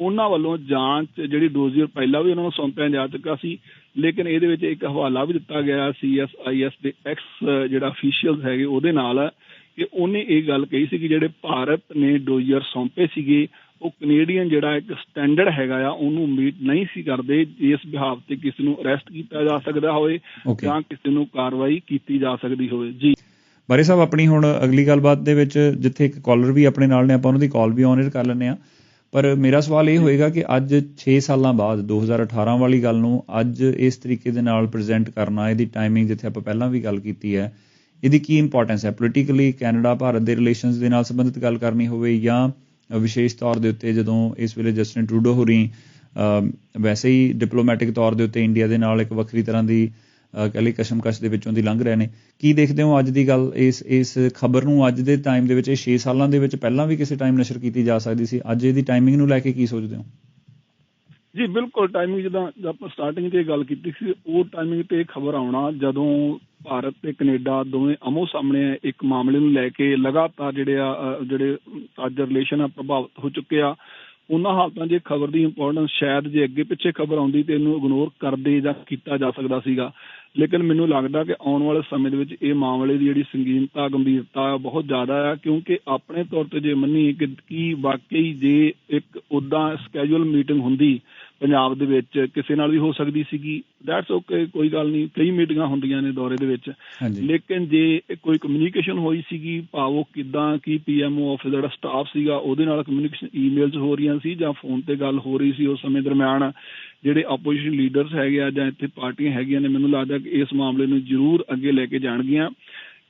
ਉਹਨਾਂ ਵੱਲੋਂ ਜਾਂਚ ਜਿਹੜੀ ਡੋਜ਼ੀਅਰ ਪਹਿਲਾਂ ਵੀ ਉਹਨਾਂ ਨੂੰ ਸੌਂਪਿਆ ਜਾ ਚੁੱਕਾ ਸੀ ਲੇਕਿਨ ਇਹਦੇ ਵਿੱਚ ਇੱਕ ਹਵਾਲਾ ਵੀ ਦਿੱਤਾ ਗਿਆ ਸੀਐਸਆਈਐਸ ਦੇ ਐਕਸ ਜਿਹੜਾ ਅਫੀਸ਼ੀਅਲਸ ਹੈਗੇ ਉਹਦੇ ਨਾਲ ਕਿ ਉਹਨੇ ਇਹ ਗੱਲ ਕਹੀ ਸੀ ਕਿ ਜਿਹੜੇ ਭਾਰਤ ਨੇ ਡੋਜ਼ਰ ਸੌਂਪੇ ਸੀਗੇ ਉਹ ਕੈਨੇਡੀਅਨ ਜਿਹੜਾ ਇੱਕ ਸਟੈਂਡਰਡ ਹੈਗਾ ਆ ਉਹਨੂੰ ਮੀਟ ਨਹੀਂ ਸੀ ਕਰਦੇ ਇਸ ਬਿਹਾਵ ਤੇ ਕਿਸੇ ਨੂੰ ਅਰੈਸਟ ਕੀਤਾ ਜਾ ਸਕਦਾ ਹੋਵੇ. ਜਾਂ ਕਿਸੇ ਨੂੰ ਕਾਰਵਾਈ ਕੀਤੀ ਜਾ ਸਕਦੀ ਹੋਵੇ। ਜੀ। ਬਾਰੇ ਸਾਹਿਬ ਆਪਣੀ ਹੁਣ ਅਗਲੀ ਗੱਲਬਾਤ ਦੇ ਵਿੱਚ ਜਿੱਥੇ ਇੱਕ ਕਾਲਰ ਵੀ ਆਪਣੇ ਨਾਲ ਨੇ ਆਪਾਂ ਉਹਨਾਂ ਦੀ ਕਾਲ ਵੀ ਆਨ ਕਰ ਲੈਂਦੇ ਆ ਪਰ ਮੇਰਾ ਸਵਾਲ ਇਹ ਹੋਏਗਾ ਕਿ ਅੱਜ 6 ਸਾਲਾਂ ਬਾਅਦ 2018 ਵਾਲੀ ਗੱਲ ਨੂੰ ਅੱਜ ਇਸ ਤਰੀਕੇ ਦੇ ਨਾਲ ਪ੍ਰੈਜ਼ੈਂਟ ਕਰਨਾ ਇਹਦੀ ਟਾਈਮਿੰਗ ਜਿੱਥੇ ਆਪਾਂ ਪਹਿਲਾਂ ਵੀ ਗੱਲ ਕੀਤੀ ਹੈ ਇਹਦੀ ਕੀ ਇੰਪੋਰਟੈਂਸ ਹੈ? ਪੋਲੀਟੀਕਲੀ ਕੈਨੇਡਾ ਭਾਰਤ ਦੇ ਰਿਲੇਸ਼ਨਸ ਦੇ ਨਾਲ ਸੰਬੰਧਿਤ ਗੱਲ ਕਰਨੀ ਹੋਵੇ ਜਾਂ ਵਿਸ਼ੇਸ਼ ਤੌਰ ਦੇ ਉੱਤੇ ਜਦੋਂ ਇਸ ਵੇਲੇ ਜਸਟਿਨ ਟਰੂਡੋ ਹੋਰੀ ਵੈਸੇ ਹੀ ਡਿਪਲੋਮੈਟਿਕ ਤੌਰ ਦੇ ਉੱਤੇ ਇੰਡੀਆ ਦੇ ਨਾਲ ਇੱਕ ਵੱਖਰੀ ਤਰ੍ਹਾਂ ਦੀ ਅਹ, ਕਹਿ ਲਈ ਕਸ਼ਮਕਸ਼ ਦੇ ਵਿੱਚੋਂ ਦੀ ਲੰਘ ਰਹੇ ਨੇ। ਕੀ ਦੇਖਦੇ ਹੋ ਅੱਜ ਦੀ ਗੱਲ? ਇਸ ਇਸ ਖਬਰ ਨੂੰ ਅੱਜ ਦੇ ਟਾਈਮ ਦੇ ਵਿੱਚ ਇਹ 6 ਸਾਲਾਂ ਦੇ ਵਿੱਚ ਪਹਿਲਾਂ ਵੀ ਕਿਸੇ ਟਾਈਮ ਨਸ਼ਰ ਕੀਤੀ ਜਾ ਸਕਦੀ ਸੀ? ਅੱਜ ਇਹਦੀ ਟਾਈਮਿੰਗ ਨੂੰ ਲੈ ਕੇ ਕੀ ਸੋਚਦੇ ਹੋ? ਜੀ ਬਿਲਕੁਲ ਟਾਈਮਿੰਗ ਜਦੋਂ ਆਪਾਂ ਸਟਾਰਟਿੰਗ ਤੇ ਗੱਲ ਕੀਤੀ ਸੀ ਉਹ ਟਾਈਮਿੰਗ ਤੇ ਖਬਰ ਆਉਣਾ ਜਦੋਂ ਭਾਰਤ ਤੇ ਕੈਨੇਡਾ ਦੋਵੇਂ ਅਮੋ ਸਾਹਮਣੇ ਇੱਕ ਮਾਮਲੇ ਨੂੰ ਲੈ ਕੇ ਲਗਾਤਾਰ ਜਿਹੜੇ ਆ ਜਿਹੜੇ ਅੱਜ ਰਿਲੇਸ਼ਨ ਆ ਪ੍ਰਭਾਵਿਤ ਹੋ ਚੁੱਕੇ ਆ ਉਹਨਾਂ ਹਾਲਤਾਂ 'ਚ ਖਬਰ ਦੀ ਇੰਪੋਰਟੈਂਸ ਸ਼ਾਇਦ ਜੇ ਅੱਗੇ ਪਿੱਛੇ ਖਬਰ ਆਉਂਦੀ ਤੇ ਇਹਨੂੰ ਇਗਨੋਰ ਕਰਦੇ ਜਾਂ ਕੀਤਾ ਜਾ ਸਕਦਾ ਸੀਗਾ। ਲੇਕਿਨ ਮੈਨੂੰ ਲੱਗਦਾ ਕਿ ਆਉਣ ਵਾਲੇ ਸਮੇਂ ਦੇ ਵਿੱਚ ਇਹ ਮਾਮਲੇ ਦੀ ਜਿਹੜੀ ਸੰਗੀਨਤਾ ਗੰਭੀਰਤਾ ਆ, ਬਹੁਤ ਜ਼ਿਆਦਾ ਆ ਕਿਉਂਕਿ ਆਪਣੇ ਤੌਰ ਤੇ ਜੇ ਮੰਨੀਏ ਕਿ ਕੀ ਵਾਕਈ ਜੇ ਇੱਕ ਉਦਾਂ ਸਕੇਜੂਅਲ ਮੀਟਿੰਗ ਹੁੰਦੀ ਪੰਜਾਬ ਦੇ ਵਿੱਚ ਕਿਸੇ ਨਾਲ ਵੀ ਹੋ ਸਕਦੀ ਸੀਗੀ। ਦੈਟਸ ਓਕੇ ਕੋਈ ਗੱਲ ਨਹੀਂ। ਕਈ ਮੀਟਿੰਗਾਂ ਹੁੰਦੀਆਂ ਨੇ ਦੌਰੇ ਦੇ ਵਿੱਚ। ਲੇਕਿਨ ਜੇ ਕੋਈ ਕਮਿਊਨੀਕੇਸ਼ਨ ਹੋਈ ਸੀਗੀ ਭਾਵੋ ਕਿਦਾਂ ਕੀ ਪੀਐਮਓ ਆਫਿਸ ਜਿਹੜਾ ਸਟਾਫ ਸੀਗਾ ਉਹਦੇ ਨਾਲ ਕਮਿਊਨੀਕੇਸ਼ਨ ਈਮੇਲਸ ਹੋ ਰਹੀਆਂ ਸੀ ਜਾਂ ਫੋਨ ਤੇ ਗੱਲ ਹੋ ਰਹੀ ਸੀ ਉਸ ਸਮੇਂ ਦਰਮਿਆਨ ਜਿਹੜੇ ਆਪੋਜੀਸ਼ਨ ਲੀਡਰਸ ਹੈਗੇ ਆ ਜਾਂ ਇੱਥੇ ਪਾਰਟੀਆਂ ਹੈਗੀਆਂ ਨੇ ਮੈਨੂੰ ਲੱਗਦਾ ਕਿ ਇਸ ਮਾਮਲੇ ਨੂੰ ਜ਼ਰੂਰ ਅੱਗੇ ਲੈ ਕੇ ਜਾਣਗੀਆਂ।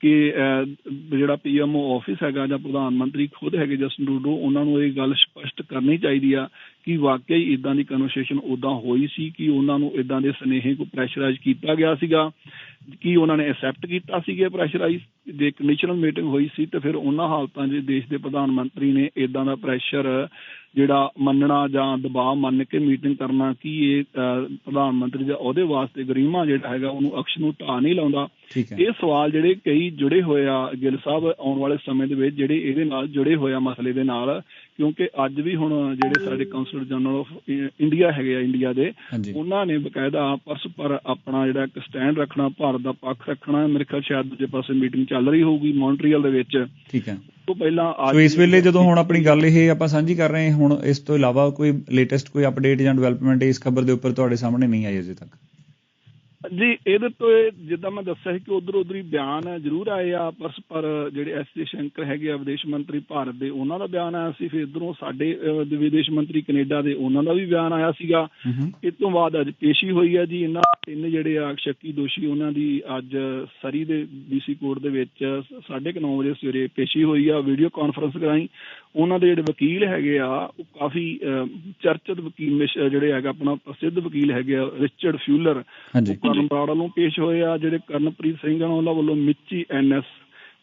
ਕਿ ਅਹ, ਜਿਹੜਾ ਪੀਐਮਓ ਆਫਿਸ ਹੈਗਾ ਜਾਂ ਪ੍ਰਧਾਨ ਮੰਤਰੀ ਖੁਦ ਹੈਗੇ ਜਸਟਿਨ ਟਰੂਡੋ ਉਹਨਾਂ ਨੂੰ ਇਹ ਗੱਲ ਸਪਸ਼ਟ ਕਰਨੀ ਚਾਹੀਦੀ ਆ ਕਿ ਵਾਕਈ ਇਦਾਂ ਦੀ ਕਨਵਰਸੇਸ਼ਨ ਉਦਾਂ ਹੋਈ ਸੀ ਕਿ ਉਹਨਾਂ ਨੂੰ ਇਦਾਂ ਦੇ ਸਨੇਹੇ ਕੋ ਪ੍ਰੈਸ਼ਰਾਈਜ਼ ਕੀਤਾ ਗਿਆ ਸੀਗਾ ਕੀ ਉਹਨਾਂ ਨੇ ਐਕਸੈਪਟ ਕੀਤਾ ਸੀ ਕਿ ਪ੍ਰੈਸ਼ਰਾਈਜ਼ ਦੇ ਕੰਡੀਸ਼ਨਲ ਮੀਟਿੰਗ ਹੋਈ ਸੀ ਤੇ ਫਿਰ ਉਹਨਾਂ ਹਾਲਤਾਂ 'ਚ ਦੇਸ਼ ਦੇ ਪ੍ਰਧਾਨ ਮੰਤਰੀ ਨੇ ਇਦਾਂ ਦਾ ਪ੍ਰੈਸ਼ਰ ਜਿਹੜਾ ਮੰਨਣਾ ਜਾਂ ਦਬਾਅ ਮੰਨ ਕੇ ਮੀਟਿੰਗ ਕਰਨਾ ਕੀ ਇਹ ਪ੍ਰਧਾਨ ਮੰਤਰੀ ਦਾ ਉਹਦੇ ਵਾਸਤੇ ਗਰੀਮਾ ਜਿਹੜਾ ਹੈਗਾ ਉਹਨੂੰ ਅਕਸ਼ ਨੂੰ ਢਾ ਨਹੀਂ ਲਾਉਂਦਾ। ਇਹ ਸਵਾਲ ਜਿਹੜੇ ਕਈ ਜੁੜੇ ਹੋਏ ਆ ਗਿੱਲ ਸਾਹਿਬ ਆਉਣ ਵਾਲੇ ਸਮੇਂ ਦੇ ਵਿੱਚ ਜਿਹੜੇ ਇਹਦੇ ਨਾਲ ਜੁੜੇ ਹੋਏ ਆ ਮਸਲੇ ਦੇ ਨਾਲ ਕਿਉਂਕਿ ਅੱਜ ਵੀ ਹੁਣ ਜਿਹੜੇ ਸਾਡੇ ਕਾਉਂਸਲਰ ਜਨਰਲ ਆਫ ਇੰਡੀਆ ਹੈਗੇ ਆ ਇੰਡੀਆ ਦੇ ਉਹਨਾਂ ਨੇ ਬਕਾਇਦਾ ਪਰਸਪਰ ਆਪਣਾ ਜਿਹੜਾ ਇੱਕ ਸਟੈਂਡ ਰੱਖਣਾ ਭਾਰਤ ਦਾ ਪੱਖ ਰੱਖਣਾ ਮੇਰੇ ਖਿਆਲ ਸ਼ਾਇਦ ਦੂਜੇ ਪਾਸੇ ਮੀਟਿੰਗ ਚੱਲ ਰਹੀ ਹੋਊਗੀ ਮੌਂਟਰੀਅਲ ਦੇ ਵਿੱਚ। ਠੀਕ ਹੈ। ਤੋਂ ਪਹਿਲਾਂ ਅੱਜ ਸੋ ਇਸ ਵੇਲੇ ਜਦੋਂ ਹੁਣ ਆਪਣੀ ਗੱਲ ਇਹ ਆਪਾਂ ਸਾਂਝੀ ਕਰ ਰਹੇ ਹਾਂ ਹੁਣ ਇਸ ਤੋਂ ਇਲਾਵਾ ਕੋਈ ਲੇਟੈਸਟ ਕੋਈ ਅਪਡੇਟ ਜਾਂ ਡਿਵੈਲਪਮੈਂਟ ਇਸ ਖਬਰ ਦੇ ਉੱਪਰ ਤੁਹਾਡੇ ਸਾਹਮਣੇ ਨਹੀਂ ਆਈ ਅਜੇ ਤੱਕ? ਜੀ ਇਹਦੇ ਤੋਂ ਇਹ ਜਿੱਦਾਂ ਮੈਂ ਦੱਸਿਆ ਸੀ ਕਿ ਉਧਰ ਉਧਰੀ ਬਿਆਨ ਜ਼ਰੂਰ ਆਏ ਆ ਪਰਸਪਰ ਜਿਹੜੇ ਐਸ ਜੀ ਸ਼ੰਕਰ ਹੈਗੇ ਆ ਵਿਦੇਸ਼ ਮੰਤਰੀ ਭਾਰਤ ਦੇ ਉਹਨਾਂ ਦਾ ਬਿਆਨ ਆਇਆ ਸੀ। ਫਿਰ ਇਧਰੋਂ ਸਾਡੇ ਵਿਦੇਸ਼ ਮੰਤਰੀ ਕੈਨੇਡਾ ਦੇ ਉਹਨਾਂ ਦਾ ਵੀ ਬਿਆਨ ਆਇਆ ਸੀਗਾ। ਹੂੰ ਹੂੰ ਇਸ ਤੋਂ ਬਾਅਦ ਅੱਜ ਪੇਸ਼ੀ ਹੋਈ ਹੈ ਜੀ ਇਹਨਾਂ ਤਿੰਨ ਜਿਹੜੇ ਆ ਸ਼ੱਕੀ ਦੋਸ਼ੀ ਉਹਨਾਂ ਦੀ ਅੱਜ ਸਰੀ ਦੇ ਡੀਸੀ ਕੋਰਟ ਦੇ ਵਿੱਚ 9:30 ਵਜੇ ਸਵੇਰੇ ਪੇਸ਼ੀ ਹੋਈ ਆ ਵੀਡੀਓ ਕਾਨਫਰੰਸ ਕਰਾਈ। ਉਹਨਾਂ ਦੇ ਜਿਹੜੇ ਵਕੀਲ ਹੈਗੇ ਆ ਉਹ ਕਾਫੀ ਚਰਚਿਤ ਵਕੀਲ ਜਿਹੜੇ ਹੈਗਾ ਆਪਣਾ ਪ੍ਰਸਿੱਧ ਵਕੀਲ ਹੈਗੇ ਆ ਰਿਚਰਡ ਫਿਊਲਰ। ਉਹ ਕਰਨ ਬਰਾੜ ਵੱਲੋਂ ਪੇਸ਼ ਹੋਏ ਆ ਜਿਹੜੇ ਕਰਨਪ੍ਰੀਤ ਸਿੰਘ ਆ ਉਹਨਾਂ ਵੱਲੋਂ ਮਿੱਚੀ ਐਨਐਸ